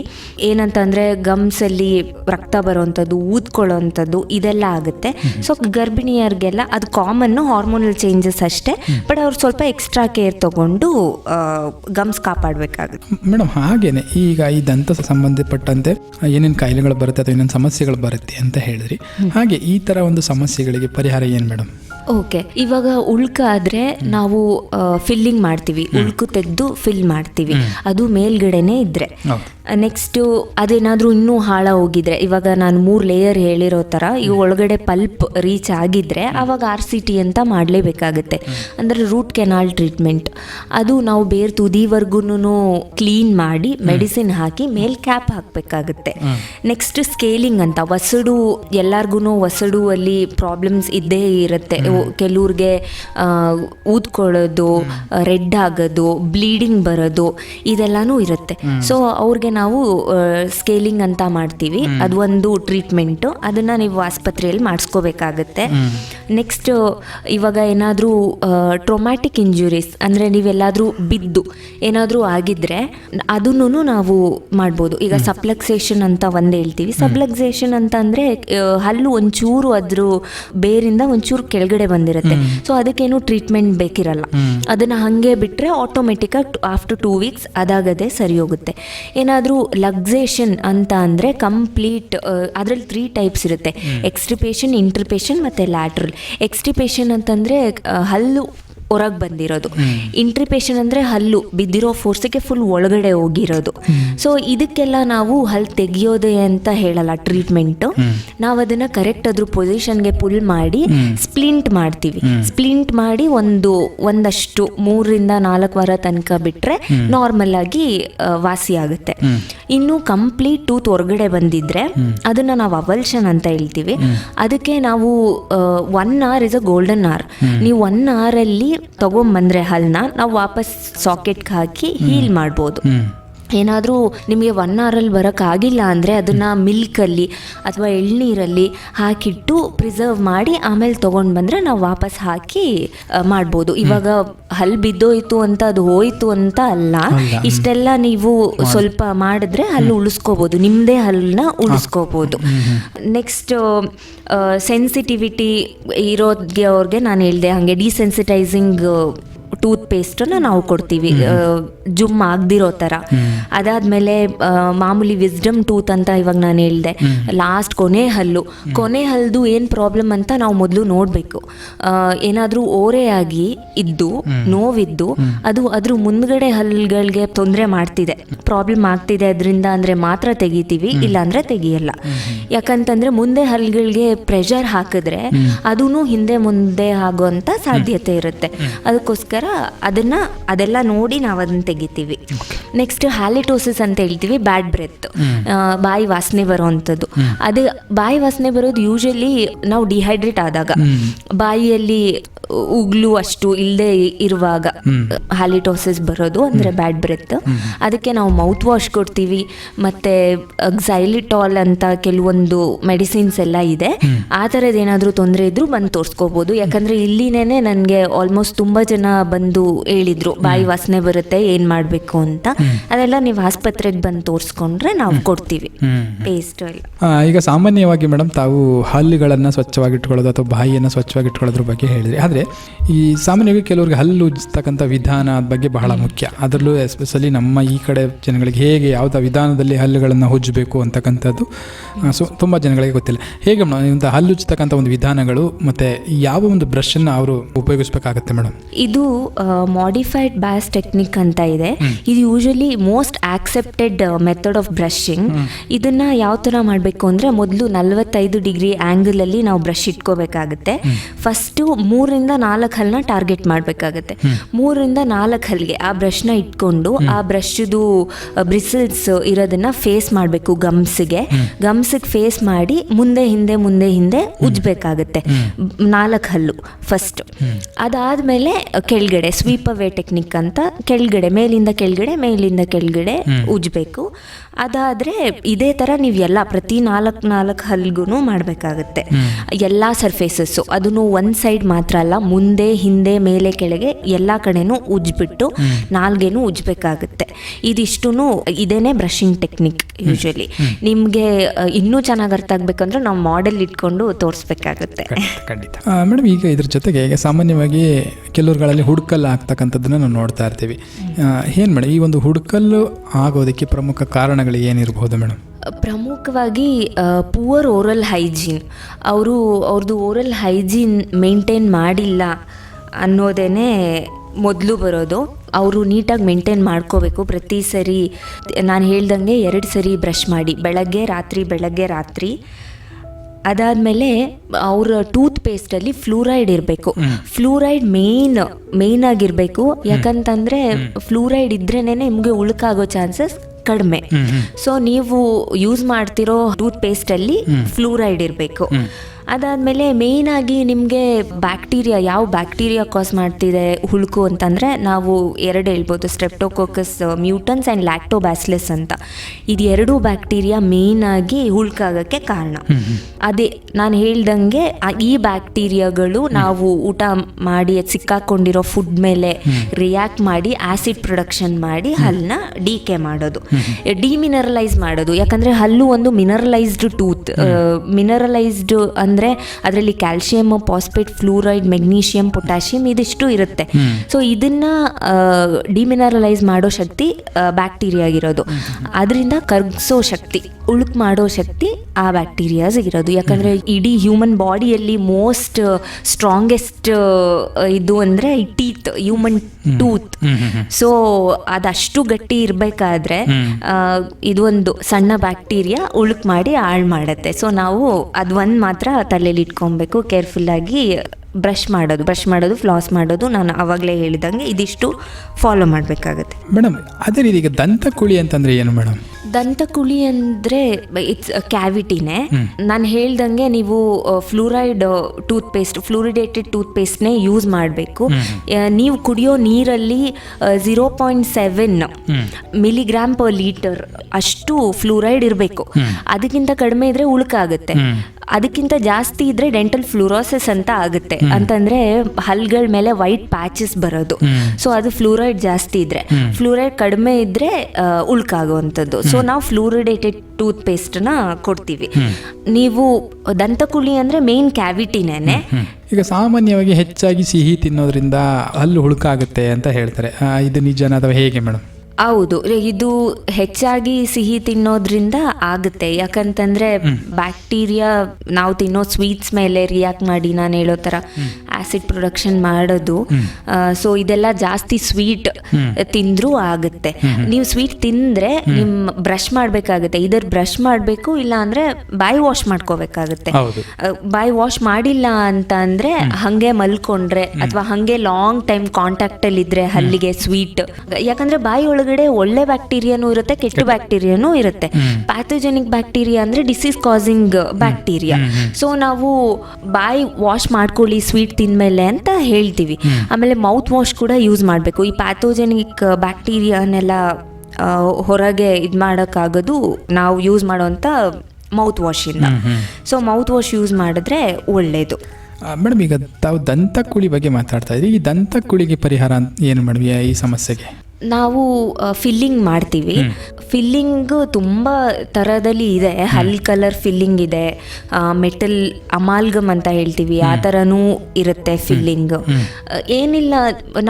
ಏನಂತಂದರೆ ಗಮ್ಸಲ್ಲಿ ರಕ್ತ ಬರೋವಂಥದ್ದು ಊದ್ಕೊಳ್ಳೋವಂಥದ್ದು ಇದೆಲ್ಲ ಆಗುತ್ತೆ. ಸೊ ಗರ್ಭಿಣಿಯರಿಗೆಲ್ಲ ಅದು ಕಾಮನ್ನು ಹಾರ್ಮೋನಲ್ ಚೇಂಜಸ್ ಅಷ್ಟೇ. ಬಟ್ ಅವ್ರು ಸ್ವಲ್ಪ ಎಕ್ಸ್ಟ್ರಾ ಕೇರ್ ತಗೊಂಡು ಗಮ್ಸ್ ಕಾಪಾಡಬೇಕಾಗುತ್ತೆ. ಮೇಡಮ್ ಹಾಗೇನೆ ಈಗ ಈ ದಂತ ಸಂಬಂಧಪಟ್ಟಂತೆ ಏನೇನು ಕಾಯಿಲೆಗಳು ಬರುತ್ತೆ ಅಥವಾ ಏನೇನು ಸಮಸ್ಯೆಗಳು ಬರುತ್ತೆ ಅಂತ ಹೇಳಿದ್ರಿ. ಹಾಗೆ ಈ ತರ ಒಂದು ಸಮಸ್ಯೆಗಳಿಗೆ ಪರಿಹಾರ ಏನು ಮೇಡಮ್? ಓಕೆ ಇವಾಗ ಉಳ್ಕ ಆದ್ರೆ ನಾವು ಫಿಲ್ಲಿಂಗ್ ಮಾಡ್ತೀವಿ. ಉಳ್ಕು ತೆಗೆದು ಫಿಲ್ ಮಾಡ್ತೀವಿ. ಅದು ಮೇಲ್ಗಡೆನೆ ಇದ್ರೆ. ನೆಕ್ಸ್ಟ್ ಅದೇನಾದರೂ ಇನ್ನೂ ಹಾಳ ಹೋಗಿದ್ರೆ ಇವಾಗ ನಾನು ಮೂರು ಲೇಯರ್ ಹೇಳಿರೋ ಥರ ಈ ಒಳಗಡೆ ಪಲ್ಪ್ ರೀಚ್ ಆಗಿದ್ರೆ ಆವಾಗ ಆರ್ ಸಿ ಟಿ ಅಂತ ಮಾಡಲೇಬೇಕಾಗುತ್ತೆ. ಅಂದರೆ ರೂಟ್ ಕೆನಾಲ್ ಟ್ರೀಟ್ಮೆಂಟ್ ಅದು ನಾವು ಬೇರೆ ತುದಿವರೆಗೂ ಕ್ಲೀನ್ ಮಾಡಿ ಮೆಡಿಸಿನ್ ಹಾಕಿ ಮೇಲ್ ಕ್ಯಾಪ್ ಹಾಕಬೇಕಾಗುತ್ತೆ. ನೆಕ್ಸ್ಟ್ ಸ್ಕೇಲಿಂಗ್ ಅಂತ ವಸಡು ಎಲ್ಲರಿಗೂ ಒಸಡು ಅಲ್ಲಿ ಪ್ರಾಬ್ಲಮ್ಸ್ ಇದ್ದೇ ಇರುತ್ತೆ. ಕೆಲವ್ರಿಗೆ ಊದ್ಕೊಳ್ಳೋದು ರೆಡ್ ಆಗೋದು ಬ್ಲೀಡಿಂಗ್ ಬರೋದು ಇದೆಲ್ಲನೂ ಇರುತ್ತೆ. ಸೊ ಅವ್ರಿಗೆ ನಾವು ಸ್ಕೇಲಿಂಗ್ ಅಂತ ಮಾಡ್ತೀವಿ. ಅದು ಒಂದು ಟ್ರೀಟ್ಮೆಂಟು ಅದನ್ನು ನೀವು ಆಸ್ಪತ್ರೆಯಲ್ಲಿ ಮಾಡಿಸ್ಕೋಬೇಕಾಗತ್ತೆ. ನೆಕ್ಸ್ಟ್ ಇವಾಗ ಏನಾದರೂ ಟ್ರೊಮ್ಯಾಟಿಕ್ ಇಂಜುರೀಸ್ ಅಂದರೆ ನೀವೆಲ್ಲಾದರೂ ಬಿದ್ದು ಏನಾದರೂ ಆಗಿದ್ರೆ ಅದನ್ನು ನಾವು ಮಾಡ್ಬೋದು. ಈಗ ಸಪ್ಲಕ್ಸೇಷನ್ ಅಂತ ಒಂದು ಹೇಳ್ತೀವಿ. ಸಬ್ಲಕ್ಸೇಷನ್ ಅಂತ ಅಂದರೆ ಹಲ್ಲು ಒಂಚೂರು ಅದ್ರ ಬೇರಿಂದ ಒಂಚೂರು ಕೆಳಗಡೆ ಬಂದಿರುತ್ತೆ. ಸೊ ಅದಕ್ಕೇನು ಟ್ರೀಟ್ಮೆಂಟ್ ಬೇಕಿರಲ್ಲ. ಅದನ್ನು ಹಾಗೆ ಬಿಟ್ಟರೆ ಆಟೋಮೆಟಿಕಾಗಿ ಆಫ್ಟರ್ ಟೂ ವೀಕ್ಸ್ ಅದಾಗದೆ ಸರಿ ಹೋಗುತ್ತೆ ಏನಾದರೂ ಲಗ್ಸೇಷನ್ ಅಂತ ಅಂದರೆ ಕಂಪ್ಲೀಟ್ ಅದರಲ್ಲಿ ತ್ರೀ ಟೈಪ್ಸ್ ಇರುತ್ತೆ. ಎಕ್ಸ್ಟ್ರಿಪೇಷನ್ ಇಂಟ್ರಿಪೇಷನ್ ಮತ್ತು ಲ್ಯಾಟ್ರಲ್ ಎಕ್ಸ್ಟ್ರಿಪೇಷನ್ ಅಂತಂದರೆ ಹಲ್ಲು ಹೊರಗೆ ಬಂದಿರೋದು. ಇಂಟ್ರಿಪೇಷನ್ ಅಂದರೆ ಹಲ್ಲು ಬಿದ್ದಿರೋ ಫೋರ್ಸಿಗೆ ಫುಲ್ ಒಳಗಡೆ ಹೋಗಿರೋದು. ಸೊ ಇದಕ್ಕೆಲ್ಲ ನಾವು ಹಲ್ಲು ತೆಗಿಯೋದೆ ಅಂತ ಹೇಳಲ್ಲ ಟ್ರೀಟ್ಮೆಂಟು ನಾವು ಅದನ್ನು ಕರೆಕ್ಟ್ ಅದ್ರ ಪೊಸಿಷನ್ಗೆ ಪುಲ್ ಮಾಡಿ ಸ್ಪ್ಲಿಂಟ್ ಮಾಡ್ತೀವಿ. ಸ್ಪ್ಲಿಂಟ್ ಮಾಡಿ ಒಂದು ಒಂದಷ್ಟು ಮೂರರಿಂದ ನಾಲ್ಕು ವಾರ ತನಕ ಬಿಟ್ಟರೆ ನಾರ್ಮಲ್ ಆಗಿ ವಾಸಿ ಆಗುತ್ತೆ. ಇನ್ನು ಕಂಪ್ಲೀಟ್ ಟೂತ್ ಹೊರಗಡೆ ಬಂದಿದ್ರೆ ಅದನ್ನ ನಾವು ಅವಲ್ಷನ್ ಅಂತ ಹೇಳ್ತೀವಿ. ಅದಕ್ಕೆ ನಾವು one hour is a golden hour ನೀವು ಒನ್ ಅವರಲ್ಲಿ ತಗೊಂಬಂದ್ರೆ ಹಲ್ನ ನಾವು ವಾಪಸ್ ಸಾಕೆಟ್ಗೆ ಹಾಕಿ ಹೀಲ್ ಮಾಡ್ಬೋದು. ಏನಾದರೂ ನಿಮಗೆ ಒನ್ ಅವರಲ್ಲಿ ಬರೋಕ್ಕಾಗಿಲ್ಲ ಅಂದರೆ ಅದನ್ನು ಮಿಲ್ಕಲ್ಲಿ ಅಥವಾ ಎಳ್ನೀರಲ್ಲಿ ಹಾಕಿಟ್ಟು ಪ್ರಿಸರ್ವ್ ಮಾಡಿ ಆಮೇಲೆ ತೊಗೊಂಡು ಬಂದರೆ ನಾವು ವಾಪಸ್ ಹಾಕಿ ಮಾಡ್ಬೋದು. ಇವಾಗ ಹಲ್ ಬಿದ್ದೋಯ್ತು ಅಂತ ಅದು ಹೋಯ್ತು ಅಂತ ಅಲ್ಲ. ಇಷ್ಟೆಲ್ಲ ನೀವು ಸ್ವಲ್ಪ ಮಾಡಿದ್ರೆ ಹಲ್ಲು ಉಳಿಸ್ಕೋಬೋದು. ನಿಮ್ಮದೇ ಹಲ್ಲನ್ನ ಉಳಿಸ್ಕೋಬೋದು. ನೆಕ್ಸ್ಟ್ ಸೆನ್ಸಿಟಿವಿಟಿ ಇರೋದ್ಗೆ ಅವ್ರಿಗೆ ನಾನು ಹೇಳಿದೆ ಹಾಗೆ ಡಿಸೆನ್ಸಿಟೈಸಿಂಗ್ ಟೂತ್ ಪೇಸ್ಟನ್ನು ನಾವು ಕೊಡ್ತೀವಿ ಜುಮ್ ಆಗದಿರೋ ಥರ. ಅದಾದಮೇಲೆ ಮಾಮೂಲಿ ವಿಸ್ಡಮ್ ಟೂತ್ ಅಂತ ಇವಾಗ ನಾನು ಹೇಳಿದೆ. ಲಾಸ್ಟ್ ಕೊನೆ ಹಲ್ಲು. ಕೊನೆ ಹಲ್ದು ಏನು ಪ್ರಾಬ್ಲಮ್ ಅಂತ ನಾವು ಮೊದಲು ನೋಡಬೇಕು. ಏನಾದರೂ ಓರೆಯಾಗಿ ಇದ್ದು ನೋವಿದ್ದು ಅದು ಅದ್ರ ಮುಂದ್ಗಡೆ ಹಲ್ಗಳಿಗೆ ತೊಂದರೆ ಮಾಡ್ತಿದೆ. ಪ್ರಾಬ್ಲಮ್ ಆಗ್ತಿದೆ ಅದರಿಂದ ಅಂದರೆ ಮಾತ್ರ ತೆಗಿತೀವಿ ಇಲ್ಲಾಂದರೆ ತೆಗಿಯಲ್ಲ. ಯಾಕಂತಂದ್ರೆ ಮುಂದೆ ಹಲ್ಗಳಿಗೆ ಪ್ರೆಷರ್ ಹಾಕಿದ್ರೆ ಅದೂ ಹಿಂದೆ ಮುಂದೆ ಆಗುವಂಥ ಸಾಧ್ಯತೆ ಇರುತ್ತೆ. ಅದಕ್ಕೋಸ್ಕರ ಅದನ್ನ ಅದೆಲ್ಲ ನೋಡಿ ನಾವು ಅದನ್ನ ತೆಗಿತೀವಿ ನೆಕ್ಸ್ಟ್ ಹ್ಯಾಲಿಟೋಸಿಸ್ ಅಂತ ಹೇಳ್ತೀವಿ ಬ್ಯಾಡ್ ಬ್ರೆತ್ ಬಾಯಿ ವಾಸನೆ ಬರುವಂಥದ್ದು. ಅದು ಬಾಯಿ ವಾಸನೆ ಬರೋದು ಯೂಶಲಿ ನಾವು ಡಿಹೈಡ್ರೇಟ್ ಆದಾಗ. ಬಾಯಿಯಲ್ಲಿ ಉಗ್ಲು ಅಷ್ಟು ಇಲ್ಲದೆ ಇರುವಾಗ ಹ್ಯಾಲಿಟೋಸಿಸ್ ಬರೋದು ಅಂದರೆ ಬ್ಯಾಡ್ ಬ್ರೆತ್ ಅದಕ್ಕೆ ನಾವು ಮೌತ್ ವಾಶ್ ಕೊಡ್ತೀವಿ ಮತ್ತು ಕ್ಸೈಲಿಟಾಲ್ ಅಂತ ಕೆಲವೊಂದು ಮೆಡಿಸಿನ್ಸ್ ಎಲ್ಲ ಇದೆ. ಆ ಥರದ್ದು ಏನಾದರೂ ತೊಂದರೆ ಇದ್ರೂ ಬಂದು ತೋರಿಸ್ಕೋಬೋದು. ಯಾಕಂದರೆ ಇಲ್ಲಿನೇ ನನಗೆ ಆಲ್ಮೋಸ್ಟ್ ತುಂಬ ಜನ ಬಂದು ಹೇಳಿದ್ರು ಬಾಯಿ ವಾಸನೆ ಬರುತ್ತೆ ಏನು ಮಾಡಬೇಕು ಅಂತ? ಅದೆಲ್ಲ ನೀವು ಆಸ್ಪತ್ರೆಗೆ ಬಂದು ತೋರಿಸ್ಕೊಂಡ್ರೆ ನಾವು ಕೊಡ್ತೀವಿ. ಪೇಸ್ಟ್ ಎಲ್ಲ. ಈಗ ಸಾಮಾನ್ಯವಾಗಿ ಮೇಡಮ್ ತಾವು ಹಲ್ಲುಗಳನ್ನು ಸ್ವಚ್ಛವಾಗಿಟ್ಕೊಳ್ಳೋದು ಅಥವಾ ಬಾಯಿಯನ್ನು ಸ್ವಚ್ಛವಾಗಿಟ್ಕೊಳ್ಳೋದ್ರ ಬಗ್ಗೆ ಹೇಳಿದ್ರಿ. ಆದರೆ ಈ ಸಾಮಾನ್ಯವಾಗಿ ಕೆಲವ್ರಿಗೆ ಹಲ್ಲು ಉಜ್ತಕ್ಕಂಥ ವಿಧಾನ ಅದ್ ಬಗ್ಗೆ ಬಹಳ ಮುಖ್ಯ. ಅದರಲ್ಲೂ ಎಸ್ಪೆಷಲಿ ನಮ್ಮ ಈ ಕಡೆ ಜನಗಳಿಗೆ ಹೇಗೆ ಯಾವುದ ವಿಧಾನದಲ್ಲಿ ಹಲ್ಲುಗಳನ್ನು ಉಜ್ಜಬೇಕು ಅಂತಕ್ಕಂಥದ್ದು ಸೊ ತುಂಬ ಜನಗಳಿಗೆ ಗೊತ್ತಿಲ್ಲ. ಹೇಗೆ ಮೇಡಮ್ ಇಂಥ ಹಲ್ಲು ಉಜ್ತಕ್ಕಂಥ ಒಂದು ವಿಧಾನಗಳು ಮತ್ತು ಯಾವ ಒಂದು ಬ್ರಷನ್ನು ಅವರು ಉಪಯೋಗಿಸ್ಬೇಕಾಗತ್ತೆ ಮೇಡಮ್ ಇದು ಮಾಡಿಫೈಡ್ ಬ್ಯಾಸ್ ಟೆಕ್ನಿಕ್ ಅಂತ ಇದೆ. ಇದು usually most accepted method of brushing ಇದನ್ನ ಯಾವ ತರ ಮಾಡಬೇಕು ಅಂದ್ರೆ ಮೊದಲು ನಲವತ್ತೈದು ಡಿಗ್ರಿ ಆ್ಯಂಗಲಲ್ಲಿ ನಾವು ಬ್ರಷ್ ಇಟ್ಕೋಬೇಕಾಗುತ್ತೆ. ಫಸ್ಟು ಮೂರರಿಂದ ನಾಲ್ಕು ಹಲ್ನ ಟಾರ್ಗೆಟ್ ಮಾಡಬೇಕಾಗತ್ತೆ. ಮೂರರಿಂದ ನಾಲ್ಕು ಹಲ್ಗೆ ಆ ಬ್ರಷ್ನ ಇಟ್ಕೊಂಡು ಆ ಬ್ರಷ್ದು ಬ್ರಿಸಲ್ಸ್ ಇರೋದನ್ನ ಫೇಸ್ ಮಾಡಬೇಕು ಗಮ್ಸ್ಗೆ. ಗಮ್ಸಿಗೆ ಫೇಸ್ ಮಾಡಿ ಮುಂದೆ ಹಿಂದೆ ಮುಂದೆ ಹಿಂದೆ ಉಜ್ಬೇಕಾಗುತ್ತೆ. ನಾಲ್ಕು ಹಲ್ಲು ಫಸ್ಟ್. ಅದಾದಮೇಲೆ ಕೆಳಗಡೆ ಸ್ವೀಪ್ ಅವೇ ಟೆಕ್ನಿಕ್ ಅಂತ ಕೆಳಗಡೆ ಮೇಲಿಂದ ಕೆಳಗಡೆ ಮೇಲಿಂದ ಕೆಳಗಡೆ ಉಜ್ಬೇಕು. ಅದಾದರೆ ಇದೇ ಥರ ನೀವು ಎಲ್ಲ ಪ್ರತಿ ನಾಲ್ಕು ನಾಲ್ಕು ಹಲ್ಗೂ ಮಾಡಬೇಕಾಗತ್ತೆ. ಎಲ್ಲ ಸರ್ಫೇಸಸ್ಸು ಅದನ್ನು ಒಂದು ಸೈಡ್ ಮಾತ್ರ ಅಲ್ಲ ಮುಂದೆ ಹಿಂದೆ ಮೇಲೆ ಕೆಳಗೆ ಎಲ್ಲ ಕಡೆನೂ ಉಜ್ಬಿಟ್ಟು ನಾಲ್ಗೆನೂ ಉಜ್ಬೇಕಾಗುತ್ತೆ. ಇದಿಷ್ಟು ಇದೇನೆ ಬ್ರಷಿಂಗ್ ಟೆಕ್ನಿಕ್ ಯೂಶಲಿ ನಿಮಗೆ ಇನ್ನೂ ಚೆನ್ನಾಗಿ ಅರ್ಥ ಆಗ್ಬೇಕಂದ್ರೆ ನಾವು ಮಾಡೆಲ್ ಇಟ್ಕೊಂಡು ತೋರಿಸ್ಬೇಕಾಗುತ್ತೆ. ಖಂಡಿತ ಮೇಡಮ್ ಈಗ ಇದ್ರ ಜೊತೆಗೆ ಈಗ ಸಾಮಾನ್ಯವಾಗಿ ಕೆಲವ್ರುಗಳಲ್ಲಿ ಹುಡುಕಲ್ಲು ಆಗ್ತಕ್ಕಂಥದ್ದನ್ನ ನಾವು ನೋಡ್ತಾ ಇರ್ತೀವಿ. ಏನು ಮೇಡಮ್ ಈ ಒಂದು ಹುಡುಕಲ್ಲು ಆಗೋದಕ್ಕೆ ಪ್ರಮುಖ ಕಾರಣಗಳು ಏನಿರಬಹುದು ಮೇಡಮ್ ಪ್ರಮುಖವಾಗಿ ಪುವರ್ ಓರಲ್ ಹೈಜೀನ್ ಅವರು ಅವ್ರದ್ದು ಓರಲ್ ಹೈಜೀನ್ ಮೇಂಟೈನ್ ಮಾಡಿಲ್ಲ ಅನ್ನೋದೇ ಮೊದಲು ಬರೋದು. ಅವರು ನೀಟಾಗಿ ಮೇಂಟೈನ್ ಮಾಡ್ಕೋಬೇಕು. ಪ್ರತಿ ಸರಿ ನಾನು ಹೇಳ್ದಂಗೆ ಎರಡು ಸರಿ ಬ್ರಷ್ ಮಾಡಿ. ಬೆಳಗ್ಗೆ ರಾತ್ರಿ ಬೆಳಗ್ಗೆ ರಾತ್ರಿ. ಅದಾದಮೇಲೆ ಅವರ ಟೂತ್ ಪೇಸ್ಟಲ್ಲಿ ಫ್ಲೂರೈಡ್ ಇರಬೇಕು. ಫ್ಲೂರೈಡ್ ಮೇನ್ ಮೇನ್ ಆಗಿರಬೇಕು. ಯಾಕಂತಂದರೆ ಫ್ಲೂರೈಡ್ ಇದ್ರೇನೆ ನಿಮಗೆ ಉಳುಕಾಗೋ ಚಾನ್ಸಸ್ ಕಡಿಮೆ. ಸೊ ನೀವು ಯೂಸ್ ಮಾಡ್ತಿರೋ ಟೂತ್ ಪೇಸ್ಟ್ ಅಲ್ಲಿ ಫ್ಲೂರೈಡ್ ಇರಬೇಕು. ಅದಾದಮೇಲೆ ಮೇಯ್ನ್ ಆಗಿ ನಿಮಗೆ ಬ್ಯಾಕ್ಟೀರಿಯಾ ಯಾವ ಬ್ಯಾಕ್ಟೀರಿಯಾ ಕಾಸ್ ಮಾಡ್ತಿದೆ ಹುಳುಕು ಅಂತಂದರೆ ನಾವು ಎರಡು ಹೇಳ್ಬೋದು ಸ್ಟ್ರೆಪ್ಟೋಕೋಕಸ್ ಮ್ಯೂಟನ್ಸ್ ಆ್ಯಂಡ್ ಲ್ಯಾಕ್ಟೋಬ್ಯಾಸ್ಲೆಸ್ ಅಂತ. ಇದು ಎರಡೂ ಬ್ಯಾಕ್ಟೀರಿಯಾ ಮೇಯ್ನ್ ಆಗಿ ಹುಳುಕಾಗಕ್ಕೆ ಕಾರಣ. ಅದೇ ನಾನು ಹೇಳ್ದಂಗೆ ಈ ಬ್ಯಾಕ್ಟೀರಿಯಾಗಳು ನಾವು ಊಟ ಮಾಡಿ ಸಿಕ್ಕಾಕೊಂಡಿರೋ ಫುಡ್ ಮೇಲೆ ರಿಯಾಕ್ಟ್ ಮಾಡಿ ಆಸಿಡ್ ಪ್ರೊಡಕ್ಷನ್ ಮಾಡಿ ಹಲ್ಲನ್ನ ಡಿಕೆ ಮಾಡೋದು. ಡಿಮಿನರಲೈಸ್ ಮಾಡೋದು. ಯಾಕಂದರೆ ಹಲ್ಲು ಒಂದು ಮಿನರಲೈಸ್ಡ್ ಟೂತ್ ಮಿನರಲೈಸ್ಡ್ ಅಂದ್ರೆ ಅದರಲ್ಲಿ calcium phosphate fluoride magnesium potassium ಇದಿಷ್ಟು ಇರುತ್ತೆ. ಸೊ ಇದನ್ನ ಡಿಮಿನರಲೈಸ್ ಮಾಡೋ ಶಕ್ತಿ ಬ್ಯಾಕ್ಟೀರಿಯಾಗಿರೋದು ಅದರಿಂದ ಕರ್ಗಿಸೋ ಶಕ್ತಿ ಉಳುಕ್ ಮಾಡೋ ಶಕ್ತಿ ಆ ಬ್ಯಾಕ್ಟೀರಿಯಾಸ್ ಇರೋದು. ಯಾಕಂದರೆ ಇಡೀ ಹ್ಯೂಮನ್ ಬಾಡಿಯಲ್ಲಿ ಮೋಸ್ಟ್ ಸ್ಟ್ರಾಂಗೆಸ್ಟ್ ಇದು ಅಂದ್ರೆ ಟೀತ್ ಹ್ಯೂಮನ್ ಟೂತ್ ಸೊ ಅದಷ್ಟು ಗಟ್ಟಿ ಇರಬೇಕಾದ್ರೆ ಇದು ಒಂದು ಸಣ್ಣ ಬ್ಯಾಕ್ಟೀರಿಯಾ ಉಳುಕ್ ಮಾಡಿ ಹಾಳು ಮಾಡುತ್ತೆ. ಸೊ ನಾವು ಅದು ಒಂದು ಮಾತ್ರ ತಲೆಯಲ್ಲಿ ಇಟ್ಕೊಬೇಕು ಕೇರ್ಫುಲ್ಲಾಗಿ ಬ್ರಷ್ ಮಾಡೋದು ಬ್ರಷ್ ಮಾಡೋದು ಫ್ಲಾಸ್ ಮಾಡೋದು ನಾನು ಆವಾಗಲೇ ಹೇಳಿದಂಗೆ ಇದಿಷ್ಟು ಫಾಲೋ ಮಾಡಬೇಕಾಗುತ್ತೆ. ಮೇಡಮ್ ಅದೇ ರೀತಿ ಈಗ ದಂತಕುಳಿ ಅಂತಂದ್ರೆ ಏನು ಮೇಡಮ್ ದಂತಕುಳಿ ಅಂದರೆ ಇಟ್ಸ್ ಕ್ಯಾವಿಟಿನೇ ನಾನು ಹೇಳ್ದಂಗೆ ನೀವು fluoride toothpaste fluoridated tooth ಪೇಸ್ಟ್ನೇ ಯೂಸ್ ಮಾಡಬೇಕು ನೀವು ಕುಡಿಯೋ ನೀರಲ್ಲಿ zero point seven milligram per litre ಅಷ್ಟು ಫ್ಲೂರೈಡ್ ಇರಬೇಕು. ಅದಕ್ಕಿಂತ ಕಡಿಮೆ ಇದ್ರೆ ಉಳುಕಾಗುತ್ತೆ. ಅದಕ್ಕಿಂತ ಜಾಸ್ತಿ ಇದ್ರೆ ಡೆಂಟಲ್ ಫ್ಲೂರೋಸಿಸ್ ಅಂತ ಆಗುತ್ತೆ. ಅಂತಂದ್ರೆ ಹಲ್ಗಳ ಮೇಲೆ ವೈಟ್ ಪ್ಯಾಚಸ್ ಬರೋದು. ಸೊ ಅದು ಫ್ಲೂರೈಡ್ ಜಾಸ್ತಿ ಇದ್ರೆ. ಫ್ಲೂರೈಡ್ ಕಡಿಮೆ ಇದ್ರೆ ಉಳ್ಕಾಗುವಂಥದ್ದು ಸೊ ನಾವು ಫ್ಲೂರಿಡೇಟೆಡ್ ಟೂತ್ ಪೇಸ್ಟ್ನ ಕೊಡ್ತೀವಿ ನೀವು ದಂತಕುಳಿ ಅಂದ್ರೆ ಮೇನ್ ಕ್ಯಾವಿಟಿನೇನೆ ಈಗ ಸಾಮಾನ್ಯವಾಗಿ ಹೆಚ್ಚಾಗಿ ಸಿಹಿ ತಿನ್ನೋದ್ರಿಂದ ಹಲ್ಲು ಹುಳುಕಾಗುತ್ತೆ ಅಂತ ಹೇಳ್ತಾರೆ. ಇದು ನಿಜನ ಅಥವಾ ಹೇಗೆ ಮೇಡಮ್? ಹೌದು. ಇದು ಹೆಚ್ಚಾಗಿ ಸಿಹಿ ತಿನ್ನೋದ್ರಿಂದ ಆಗುತ್ತೆ. ಯಾಕಂತಂದ್ರೆ ಬ್ಯಾಕ್ಟೀರಿಯಾ ನಾವು ತಿನ್ನೋ ಸ್ವೀಟ್ಸ್ ಮೇಲೆ ರಿಯಾಕ್ಟ್ ಮಾಡಿ ನಾನು ಹೇಳೋ ತರ ಆಸಿಡ್ ಪ್ರೊಡಕ್ಷನ್ ಮಾಡೋದು. ಸೊ ಇದೆಲ್ಲ ಜಾಸ್ತಿ ಸ್ವೀಟ್ ತಿಂದ್ರೂ ಆಗುತ್ತೆ. ನೀವು ಸ್ವೀಟ್ ತಿಂದ್ರೆ ನಿಮ್ಮ ಬ್ರಷ್ ಮಾಡಬೇಕಾಗುತ್ತೆ. ಇದರ್ ಬ್ರಷ್ ಮಾಡಬೇಕು ಇಲ್ಲ ಅಂದ್ರೆ ಬಾಯಿ ವಾಶ್ ಮಾಡ್ಕೋಬೇಕಾಗುತ್ತೆ. ಬಾಯಿ ವಾಶ್ ಮಾಡಿಲ್ಲ ಅಂತ ಅಂದ್ರೆ ಹಂಗೆ ಮಲ್ಕೊಂಡ್ರೆ ಅಥವಾ ಹಂಗೆ ಲಾಂಗ್ ಟೈಮ್ ಕಾಂಟ್ಯಾಕ್ಟ್ ಅಲ್ಲಿ ಇದ್ರೆ ಹಲ್ಲಿಗೆ ಸ್ವೀಟ್. ಯಾಕಂದ್ರೆ ಬಾಯಿ ಒಳಗಡೆ ಒಳ್ಳೆ ಬ್ಯಾಕ್ಟೀರಿಯಾನು ಇರುತ್ತೆ ಕೆಟ್ಟ ಬ್ಯಾಕ್ಟೀರಿಯಾನು ಇರುತ್ತೆ. ಪ್ಯಾಥೋಜೆನಿಕ್ ಬ್ಯಾಕ್ಟೀರಿಯಾ ಅಂದ್ರೆ ಡಿಸೀಸ್ ಕಾಸಿಂಗ್ ಬ್ಯಾಕ್ಟೀರಿಯಾ ಸೊ ನಾವು ಬಾಯಿ ವಾಶ್ ಮಾಡ್ಕೊಳ್ಳಿ ಸ್ವೀಟ್ ತಿಂದ್ಮೇಲೆ ಅಂತ ಹೇಳ್ತೀವಿ. ಆಮೇಲೆ ಮೌತ್ ವಾಶ್ ಕೂಡ ಯೂಸ್ ಮಾಡಬೇಕು. ಈ ಪ್ಯಾಥೋಜೆನಿಕ್ ಬ್ಯಾಕ್ಟೀರಿಯಾನೆಲ್ಲ ಹೊರಗೆ ಇದು ಮಾಡೋಕ್ಕಾಗೋದು ನಾವು ಯೂಸ್ ಮಾಡೋವಂಥ ಮೌತ್ ವಾಶಿಂದ ಸೊ ಮೌತ್ ವಾಶ್ ಯೂಸ್ ಮಾಡಿದ್ರೆ ಒಳ್ಳೆಯದು ಮೇಡಮ್ ಈಗ ತಾವು ದಂತಕುಳಿ ಬಗ್ಗೆ ಮಾತಾಡ್ತಾ ಇದ್ದೀವಿ ಈ ದಂತಕುಳಿಗೆ ಪರಿಹಾರ ಏನು ಮೇಡಮ್ ಈ ಸಮಸ್ಯೆಗೆ? ನಾವು ಫಿಲ್ಲಿಂಗ್ ಮಾಡ್ತೀವಿ. ಫಿಲ್ಲಿಂಗ್ ತುಂಬ ಥರದಲ್ಲಿ ಇದೆ. ಹಲ್ ಕಲರ್ ಫಿಲ್ಲಿಂಗ್ ಇದೆ. ಮೆಟಲ್ ಅಮಾಲ್ಗಮ್ ಅಂತ ಹೇಳ್ತೀವಿ. ಆ ಥರನೂ ಇರುತ್ತೆ ಫಿಲ್ಲಿಂಗ್ ಏನಿಲ್ಲ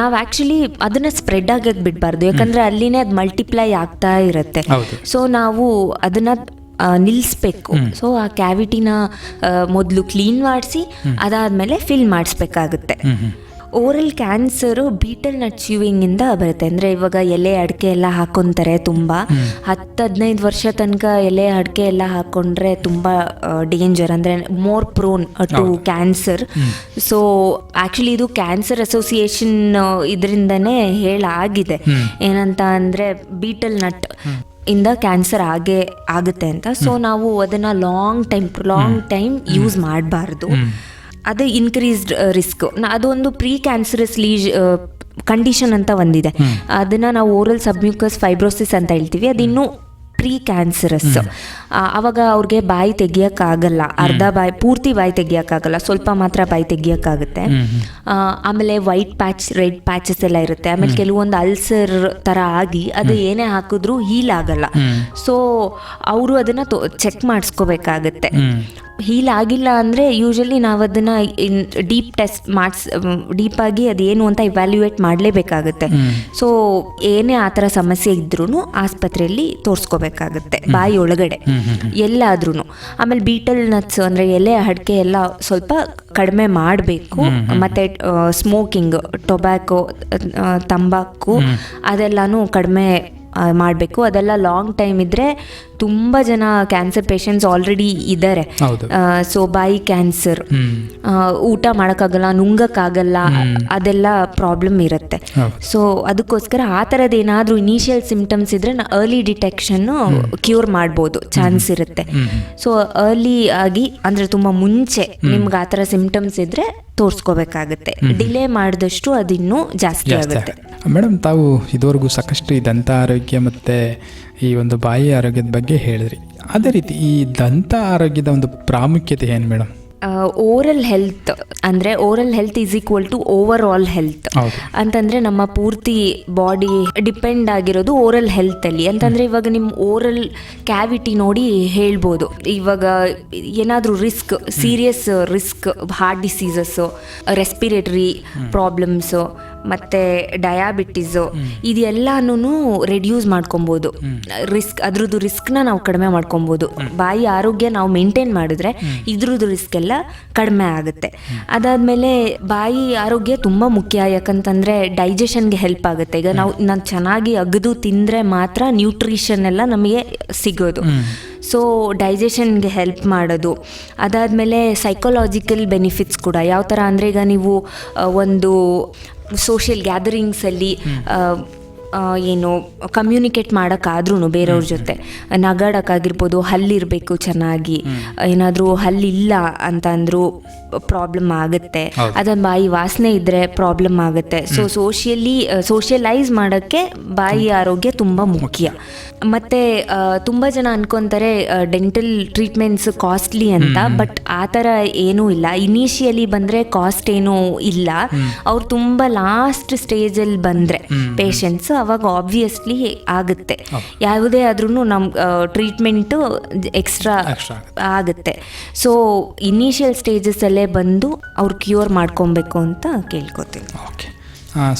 ನಾವು ಆ್ಯಕ್ಚುಲಿ ಅದನ್ನು ಸ್ಪ್ರೆಡ್ ಆಗಕ್ಕೆ ಬಿಡಬಾರ್ದು. ಯಾಕಂದರೆ ಅಲ್ಲಿನೇ ಅದು ಮಲ್ಟಿಪ್ಲೈ ಆಗ್ತಾ ಇರುತ್ತೆ. ಸೊ ನಾವು ಅದನ್ನು ನಿಲ್ಲಿಸ್ಬೇಕು ಸೊ ಆ ಕ್ಯಾವಿಟಿನ ಮೊದಲು ಕ್ಲೀನ್ ಮಾಡಿಸಿ ಅದಾದಮೇಲೆ ಫಿಲ್ ಮಾಡಿಸ್ಬೇಕಾಗುತ್ತೆ. ಓರಲ್ ಕ್ಯಾನ್ಸರು ಬೀಟಲ್ ನಟ್ ಇಂದ ಬರುತ್ತೆ. ಅಂದ್ರೆ ಇವಾಗ ಎಲೆ ಅಡಿಕೆ ಎಲ್ಲ ಹಾಕೊಂತಾರೆ ತುಂಬಾ. ಹತ್ತು ಹದಿನೈದು ವರ್ಷ ತನಕ ಎಲೆ ಅಡಿಕೆ ಎಲ್ಲ ಹಾಕೊಂಡ್ರೆ ತುಂಬಾ ಡೇಂಜರ್ ಅಂದ್ರೆ more prone to cancer so actually ಇದು ಕ್ಯಾನ್ಸರ್ ಅಸೋಸಿಯೇಷನ್ ಇದರಿಂದನೇ ಹೇಳಾಗಿದೆ. ಏನಂತ ಅಂದ್ರೆ ಬೀಟಲ್ ನಟ್ ಇಂದ ಕ್ಯಾನ್ಸರ್ ಆಗೇ ಆಗುತ್ತೆ ಅಂತ. ಸೊ ನಾವು ಅದನ್ನ long time long time use ಮಾಡಬಾರ್ದು. ಅದು ಇನ್ಕ್ರೀಸ್ಡ್ ರಿಸ್ಕ್ ಅದೊಂದು ಪ್ರೀ ಕ್ಯಾನ್ಸರಸ್ ಲೀಜ್ ಕಂಡೀಷನ್ ಅಂತ ಒಂದಿದೆ. ಅದನ್ನ ನಾವು ಓರಲ್ ಸಬ್ಮ್ಯೂಕಸ್ ಫೈಬ್ರೋಸಿಸ್ ಅಂತ ಹೇಳ್ತೀವಿ. ಅದಿನ್ನೂ ಪ್ರೀ ಕ್ಯಾನ್ಸರಸ್ ಅವಾಗ ಅವ್ರಿಗೆ ಬಾಯಿ ತೆಗಿಯೋಕ್ಕಾಗಲ್ಲ. ಅರ್ಧ ಬಾಯಿ ಪೂರ್ತಿ ಬಾಯಿ ತೆಗಿಯೋಕ್ಕಾಗಲ್ಲ. ಸ್ವಲ್ಪ ಮಾತ್ರ ಬಾಯಿ ತೆಗಿಯೋಕ್ಕಾಗುತ್ತೆ. ಆಮೇಲೆ ವೈಟ್ ಪ್ಯಾಚ್ ರೆಡ್ ಪ್ಯಾಚಸ್ ಎಲ್ಲ ಇರುತ್ತೆ. ಆಮೇಲೆ ಕೆಲವೊಂದು ಅಲ್ಸರ್ ಥರ ಆಗಿ ಅದು ಏನೇ ಹಾಕಿದ್ರೂ ಹೀಲ್ ಆಗಲ್ಲ. ಸೊ ಅವರು ಅದನ್ನು ಚೆಕ್ ಮಾಡಿಸ್ಕೋಬೇಕಾಗತ್ತೆ. ಹೀಲ್ ಆಗಿಲ್ಲ ಅಂದರೆ ಯೂಶಲಿ ನಾವು ಅದನ್ನು ಡೀಪ್ ಟೆಸ್ಟ್ ಮಾಡಿಸ್ ಡೀಪಾಗಿ ಅದೇನು ಅಂತ ಇವ್ಯಾಲ್ಯೂಯೇಟ್ ಮಾಡಲೇಬೇಕಾಗುತ್ತೆ. ಸೊ ಏನೇ ಆ ಥರ ಸಮಸ್ಯೆ ಇದ್ರೂ ಆಸ್ಪತ್ರೆಯಲ್ಲಿ ತೋರಿಸ್ಕೋಬೇಕಾಗುತ್ತೆ ಬಾಯಿ ಒಳಗಡೆ ಎಲ್ಲಾದ್ರೂ ಆಮೇಲೆ ಬೀಟಲ್ ನಟ್ಸ್ ಅಂದರೆ ಎಲೆ ಅಡಿಕೆ ಎಲ್ಲ ಸ್ವಲ್ಪ ಕಡಿಮೆ ಮಾಡಬೇಕು. ಮತ್ತು ಸ್ಮೋಕಿಂಗ್ ಟೊಬ್ಯಾಕೊ ತಂಬಾಕು ಅದೆಲ್ಲನೂ ಕಡಿಮೆ ಮಾಡಬೇಕು. ಅದೆಲ್ಲ ಲಾಂಗ್ ಟೈಮ್ ಇದ್ದರೆ ತುಂಬ ಜನ ಕ್ಯಾನ್ಸರ್ ಪೇಷಂಟ್ಸ್ ಆಲ್ರೆಡಿ ಇದ್ದಾರೆ ಸೊ ಬಾಯಿ ಕ್ಯಾನ್ಸರ್ ಊಟ ಮಾಡೋಕ್ಕಾಗಲ್ಲ ನುಂಗಕ್ಕಾಗಲ್ಲ ಅದೆಲ್ಲ ಪ್ರಾಬ್ಲಮ್ ಇರುತ್ತೆ. ಸೊ ಅದಕ್ಕೋಸ್ಕರ ಆ ಥರದ್ದು ಏನಾದರೂ ಇನಿಷಿಯಲ್ ಸಿಮ್ಟಮ್ಸ್ ಇದ್ರೆ ಅರ್ಲಿ ಡಿಟೆಕ್ಷನ್ನು ಕ್ಯೂರ್ ಮಾಡ್ಬೋದು ಚಾನ್ಸ್ ಇರುತ್ತೆ. ಸೊ ಅರ್ಲಿ ಆಗಿ ಅಂದರೆ ತುಂಬ ಮುಂಚೆ ನಿಮ್ಗೆ ಆ ಥರ ಸಿಮ್ಟಮ್ಸ್ ಇದ್ರೆ ತೋರಿಸ್ಕೋಬೇಕಾಗುತ್ತೆ. ಡಿಲೇ ಮಾಡಿದಷ್ಟು ಅದಿನ್ನೂ ಜಾಸ್ತಿ ಆಗುತ್ತೆ. ಮೇಡಮ್ ತಾವು ಇದುವರೆಗೂ ಸಾಕಷ್ಟು ದಂತ ಆರೋಗ್ಯ ಮತ್ತು ಈ ಒಂದು ಬಾಯಿ ಆರೋಗ್ಯದ ಬಗ್ಗೆ ಹೇಳಿದ್ರಿ. ಅದೇ ರೀತಿ ಈ ದಂತ ಆರೋಗ್ಯದ ಒಂದು ಪ್ರಾಮುಖ್ಯತೆ ಏನು ಮೇಡಮ್ ಓರಲ್ ಹೆಲ್ತ್ ಅಂದರೆ oral health is equal to overall health ಅಂತಂದರೆ ನಮ್ಮ ಪೂರ್ತಿ ಬಾಡಿ ಡಿಪೆಂಡ್ ಆಗಿರೋದು ಓರಲ್ ಹೆಲ್ತಲ್ಲಿ ಅಂತಂದ್ರೆ ಇವಾಗ ನಿಮ್ಮ ಓರಲ್ ಕ್ಯಾವಿಟಿ ನೋಡಿ ಹೇಳ್ಬೋದು. ಇವಾಗ ಏನಾದರೂ risk serious risk heart diseases respiratory problems ಮತ್ತು ಡಯಾಬಿಟೀಸು ಇದೆಲ್ಲಾನು ರೆಡ್ಯೂಸ್ ಮಾಡ್ಕೊಬೋದು. ರಿಸ್ಕ್ ಅದ್ರದ್ದು ರಿಸ್ಕ್ನ ನಾವು ಕಡಿಮೆ ಮಾಡ್ಕೊಬೋದು. ಬಾಯಿ ಆರೋಗ್ಯ ನಾವು ಮೇಂಟೈನ್ ಮಾಡಿದ್ರೆ ಇದ್ರದ್ದು ರಿಸ್ಕ್ ಎಲ್ಲ ಕಡಿಮೆ ಆಗುತ್ತೆ. ಅದಾದ್ಮೇಲೆ ಬಾಯಿ ಆರೋಗ್ಯ ತುಂಬ ಮುಖ್ಯ ಯಾಕಂತಂದರೆ ಡೈಜೆಷನ್ಗೆ ಹೆಲ್ಪ್ ಆಗುತ್ತೆ. ಈಗ ನಾವು ನಾನು ಚೆನ್ನಾಗಿ ಅಗದು ತಿಂದರೆ ಮಾತ್ರ ನ್ಯೂಟ್ರಿಷನ್ ಎಲ್ಲ ನಮಗೆ ಸಿಗೋದು. ಸೊ ಡೈಜೆಷನ್ಗೆ ಹೆಲ್ಪ್ ಮಾಡೋದು. ಅದಾದಮೇಲೆ ಸೈಕೊಲಾಜಿಕಲ್ ಬೆನಿಫಿಟ್ಸ್ ಕೂಡ. ಯಾವ ಥರ ಅಂದರೆ ಈಗ ನೀವು ಒಂದು ಸೋಷಿಯಲ್ ಗ್ಯಾದರಿಂಗ್ಸಲ್ಲಿ ಏನು ಕಮ್ಯುನಿಕೇಟ್ ಮಾಡೋಕ್ಕಾದ್ರೂ ಬೇರೆಯವ್ರ ಜೊತೆ. ನಗಾಡೋಕ್ಕಾಗಿರ್ಬೋದು ಹಲ್ಲಿರಬೇಕು ಚೆನ್ನಾಗಿ. ಏನಾದರೂ ಹಲ್ಲಿಲ್ಲ ಅಂತ ಅಂದರೂ ಪ್ರಾಬ್ಲಮ್ ಆಗುತ್ತೆ. ಅದನ್ನ ಬಾಯಿ ವಾಸನೆ ಇದ್ದರೆ ಪ್ರಾಬ್ಲಮ್ ಆಗುತ್ತೆ. ಸೊ ಸೋಷಿಯಲಿ ಸೋಷಿಯಲೈಸ್ ಮಾಡೋಕ್ಕೆ ಬಾಯಿ ಆರೋಗ್ಯ ತುಂಬ ಮುಖ್ಯ. ಮತ್ತು ತುಂಬ ಜನ ಅನ್ಕೊತಾರೆ ಡೆಂಟಲ್ ಟ್ರೀಟ್ಮೆಂಟ್ಸ್ ಕಾಸ್ಟ್ಲಿ ಅಂತ ಬಟ್ ಆ ಥರ ಏನೂ ಇಲ್ಲ. ಇನಿಷಿಯಲಿ ಬಂದರೆ ಕಾಸ್ಟ್ ಏನೂ ಇಲ್ಲ. ಅವ್ರು ತುಂಬ ಲಾಸ್ಟ್ ಸ್ಟೇಜಲ್ಲಿ ಬಂದರೆ ಪೇಷಂಟ್ಸ್ ಅವಾಗ ಆಬ್ವಿಯಸ್ಲಿ ಆಗುತ್ತೆ. ಯಾವುದೇ ಆದ್ರೂ ನಮ್ಮ ಟ್ರೀಟ್ಮೆಂಟು ಎಕ್ಸ್ಟ್ರಾ ಆಗುತ್ತೆ. ಸೊ ಇನಿಷಿಯಲ್ ಸ್ಟೇಜಸ್ಸಲ್ಲೇ ಬಂದು ಅವ್ರು ಕ್ಯೂರ್ ಮಾಡ್ಕೊಬೇಕು ಅಂತ ಕೇಳ್ಕೊತೀನಿ. ಓಕೆ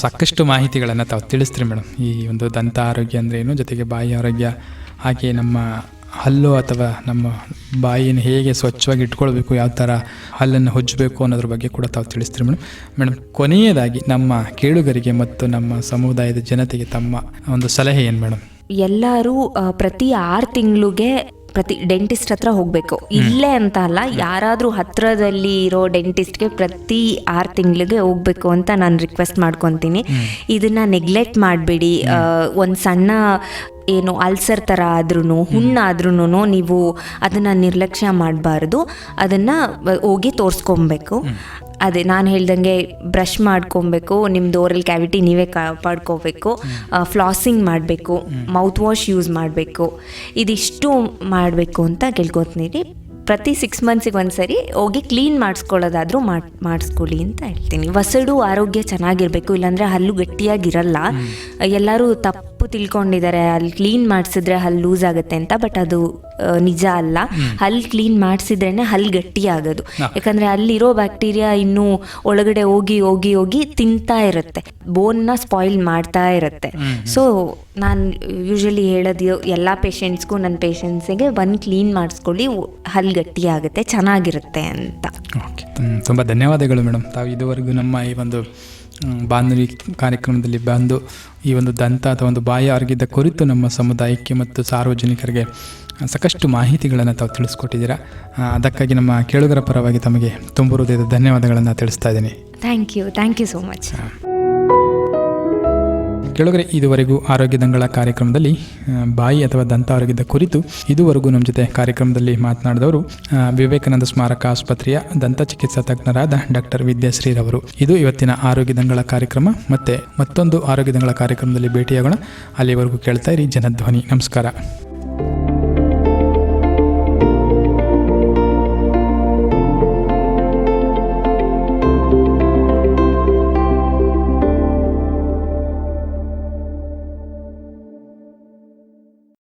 ಸಾಕಷ್ಟು ಮಾಹಿತಿಗಳನ್ನು ತಾವು ತಿಳಿಸ್ತೀರಿ ಮೇಡಮ್. ಈ ಒಂದು ದಂತ ಆರೋಗ್ಯ ಅಂದ್ರೆ ಏನು? ಜೊತೆಗೆ ಬಾಯಿ ಆರೋಗ್ಯ ಹಾಗೆ ನಮ್ಮ ಹಲ್ಲು ಅಥವಾ ನಮ್ಮ ಬಾಯಿಯನ್ನು ಹೇಗೆ ಸ್ವಚ್ಛವಾಗಿ ಇಟ್ಕೊಳ್ಬೇಕು ಯಾವ ಥರ ಹಲ್ಲನ್ನು ಹೊಜ್ಜಬೇಕು ಅನ್ನೋದ್ರ ಬಗ್ಗೆ ಕೂಡ ತಾವು ತಿಳಿಸ್ತೀರಿ ಮೇಡಮ್. ಮೇಡಮ್ ಕೊನೆಯದಾಗಿ ನಮ್ಮ ಕೇಳುಗರಿಗೆ ಮತ್ತು ನಮ್ಮ ಸಮುದಾಯದ ಜನತೆಗೆ ತಮ್ಮ ಒಂದು ಸಲಹೆ ಏನು ಮೇಡಮ್? ಎಲ್ಲರೂ ಪ್ರತಿ ಆರು ತಿಂಗಳಿಗೆ ಪ್ರತಿ ಡೆಂಟಿಸ್ಟ್ ಹತ್ರ ಹೋಗಬೇಕು. ಇಲ್ಲೇ ಅಂತ ಅಲ್ಲ ಯಾರಾದರೂ ಹತ್ರದಲ್ಲಿ ಇರೋ ಡೆಂಟಿಸ್ಟ್ಗೆ ಪ್ರತಿ ಆರು ತಿಂಗಳಿಗೆ ಹೋಗಬೇಕು ಅಂತ ನಾನು ರಿಕ್ವೆಸ್ಟ್ ಮಾಡ್ಕೊತೀನಿ. ಇದನ್ನ ನೆಗ್ಲೆಕ್ಟ್ ಮಾಡಬೇಡಿ. ಒಂದು ಸಣ್ಣ ಏನು ಅಲ್ಸರ್ ಥರ ಆದ್ರೂ ಹುಣ್ಣಾದ್ರೂ ನೀವು ಅದನ್ನು ನಿರ್ಲಕ್ಷ್ಯ ಮಾಡಬಾರ್ದು. ಅದನ್ನು ಹೋಗಿ ತೋರಿಸ್ಕೊಬೇಕು. ಅದೇ ನಾನು ಹೇಳ್ದಂಗೆ ಬ್ರಷ್ ಮಾಡ್ಕೊಬೇಕು ನಿಮ್ದು ಓರಲ್ ಕ್ಯಾವಿಟಿ ನೀವೇ ಕಾಪಾಡ್ಕೋಬೇಕು ಫ್ಲಾಸಿಂಗ್ ಮಾಡಬೇಕು ಮೌತ್ ವಾಶ್ ಯೂಸ್ ಮಾಡಬೇಕು. ಇದಿಷ್ಟು ಮಾಡಬೇಕು ಅಂತ ಕೇಳ್ಕೊತೀನಿ ಪ್ರತಿ ಸಿಕ್ಸ್ ಮಂತ್ಸಿಗೆ ಒಂದ್ಸರಿ ಹೋಗಿ ಕ್ಲೀನ್ ಮಾಡಿಸ್ಕೊಳ್ಳೋದಾದ್ರೂ ಮಾಡಿ ಮಾಡಿಸ್ಕೊಳ್ಳಿ ಅಂತ ಹೇಳ್ತೀನಿ. ವಸಡು ಆರೋಗ್ಯ ಚೆನ್ನಾಗಿರಬೇಕು ಇಲ್ಲಾಂದರೆ ಹಲ್ಲು ಗಟ್ಟಿಯಾಗಿರಲ್ಲ. ಎಲ್ಲರೂ ತಪ್ಪು ತಿಳ್ಕೊಂಡಿದ್ದಾರೆ ಅಲ್ಲಿ ಕ್ಲೀನ್ ಮಾಡಿಸಿದ್ರೆ ಹಲ್ಲು ಲೂಸ್ ಆಗುತ್ತೆ ಅಂತ ಬಟ್ ಅದು ನಿಜ ಅಲ್ಲ. ಹಲ್ಲು ಕ್ಲೀನ್ ಮಾಡಿಸಿದ್ರೇನೆ ಹಲ್ಲು ಗಟ್ಟಿ ಆಗೋದು. ಯಾಕಂದ್ರೆ ಅಲ್ಲಿರೋ ಬ್ಯಾಕ್ಟೀರಿಯಾ ಇನ್ನೂ ಒಳಗಡೆ ಹೋಗಿ ಹೋಗಿ ಹೋಗಿ ತಿಂತಾ ಇರುತ್ತೆ. ಬೋನ್ನ ಸ್ಪಾಯಿಲ್ ಮಾಡ್ತಾ ಇರುತ್ತೆ. ಸೊ ನಾನು ಯೂಶಲಿ ಹೇಳೋದು ಎಲ್ಲ ಪೇಷಂಟ್ಸ್ಗೂ ನನ್ನ ಪೇಷಂಟ್ಸಿಗೆ ಒನ್ ಕ್ಲೀನ್ ಮಾಡಿಸ್ಕೊಳ್ಳಿ ಹಲ್ಲು ಗಟ್ಟಿ ಆಗುತ್ತೆ ಚೆನ್ನಾಗಿರುತ್ತೆ ಅಂತ. ಓಕೆ ತುಂಬ ಧನ್ಯವಾದಗಳು ಮೇಡಮ್. ತಾವು ಇದುವರೆಗೂ ನಮ್ಮ ಈ ಒಂದು ಬಾಂಧವಿ ಬಾನುಲಿ ಕಾರ್ಯಕ್ರಮದಲ್ಲಿ ಬಂದು ಈ ಒಂದು ದಂತ ಅಥವಾ ಒಂದು ಬಾಯಿ ಆರೋಗ್ಯದ ಕುರಿತು ನಮ್ಮ ಸಮುದಾಯಕ್ಕೆ ಮತ್ತು ಸಾರ್ವಜನಿಕರಿಗೆ ಸಾಕಷ್ಟು ಮಾಹಿತಿಗಳನ್ನು ತಾವು ತಿಳಿಸ್ಕೊಟ್ಟಿದ್ದೀರಾ. ಅದಕ್ಕಾಗಿ ನಮ್ಮ ಕೇಳುಗರ ಪರವಾಗಿ ತಮಗೆ ತುಂಬ ಹೃದಯದ ಧನ್ಯವಾದಗಳನ್ನು ತಿಳಿಸ್ತಾ ಇದ್ದೀನಿ. Thank you thank you so much ಕೆಳಗರೆ, ಇದುವರೆಗೂ ಆರೋಗ್ಯ ದಂಗಳ ಕಾರ್ಯಕ್ರಮದಲ್ಲಿ ಬಾಯಿ ಅಥವಾ ದಂತ ಆರೋಗ್ಯದ ಕುರಿತು ಇದುವರೆಗೂ ನಮ್ಮ ಜೊತೆ ಕಾರ್ಯಕ್ರಮದಲ್ಲಿ ಮಾತನಾಡಿದವರು ವಿವೇಕಾನಂದ ಸ್ಮಾರಕ ಆಸ್ಪತ್ರೆಯ ದಂತ ಚಿಕಿತ್ಸಾ ತಜ್ಞರಾದ ಡಾಕ್ಟರ್ ವಿದ್ಯಾಶ್ರೀರವರು ಇದು ಇವತ್ತಿನ ಆರೋಗ್ಯ ದಂಗಳ ಕಾರ್ಯಕ್ರಮ. ಮತ್ತೆ ಮತ್ತೊಂದು ಆರೋಗ್ಯ ದಂಗಳ ಕಾರ್ಯಕ್ರಮದಲ್ಲಿ ಭೇಟಿಯಾಗೋಣ. ಅಲ್ಲಿವರೆಗೂ ಕೇಳ್ತಾ ಇರಿ ಜನಧ್ವನಿ. ನಮಸ್ಕಾರ.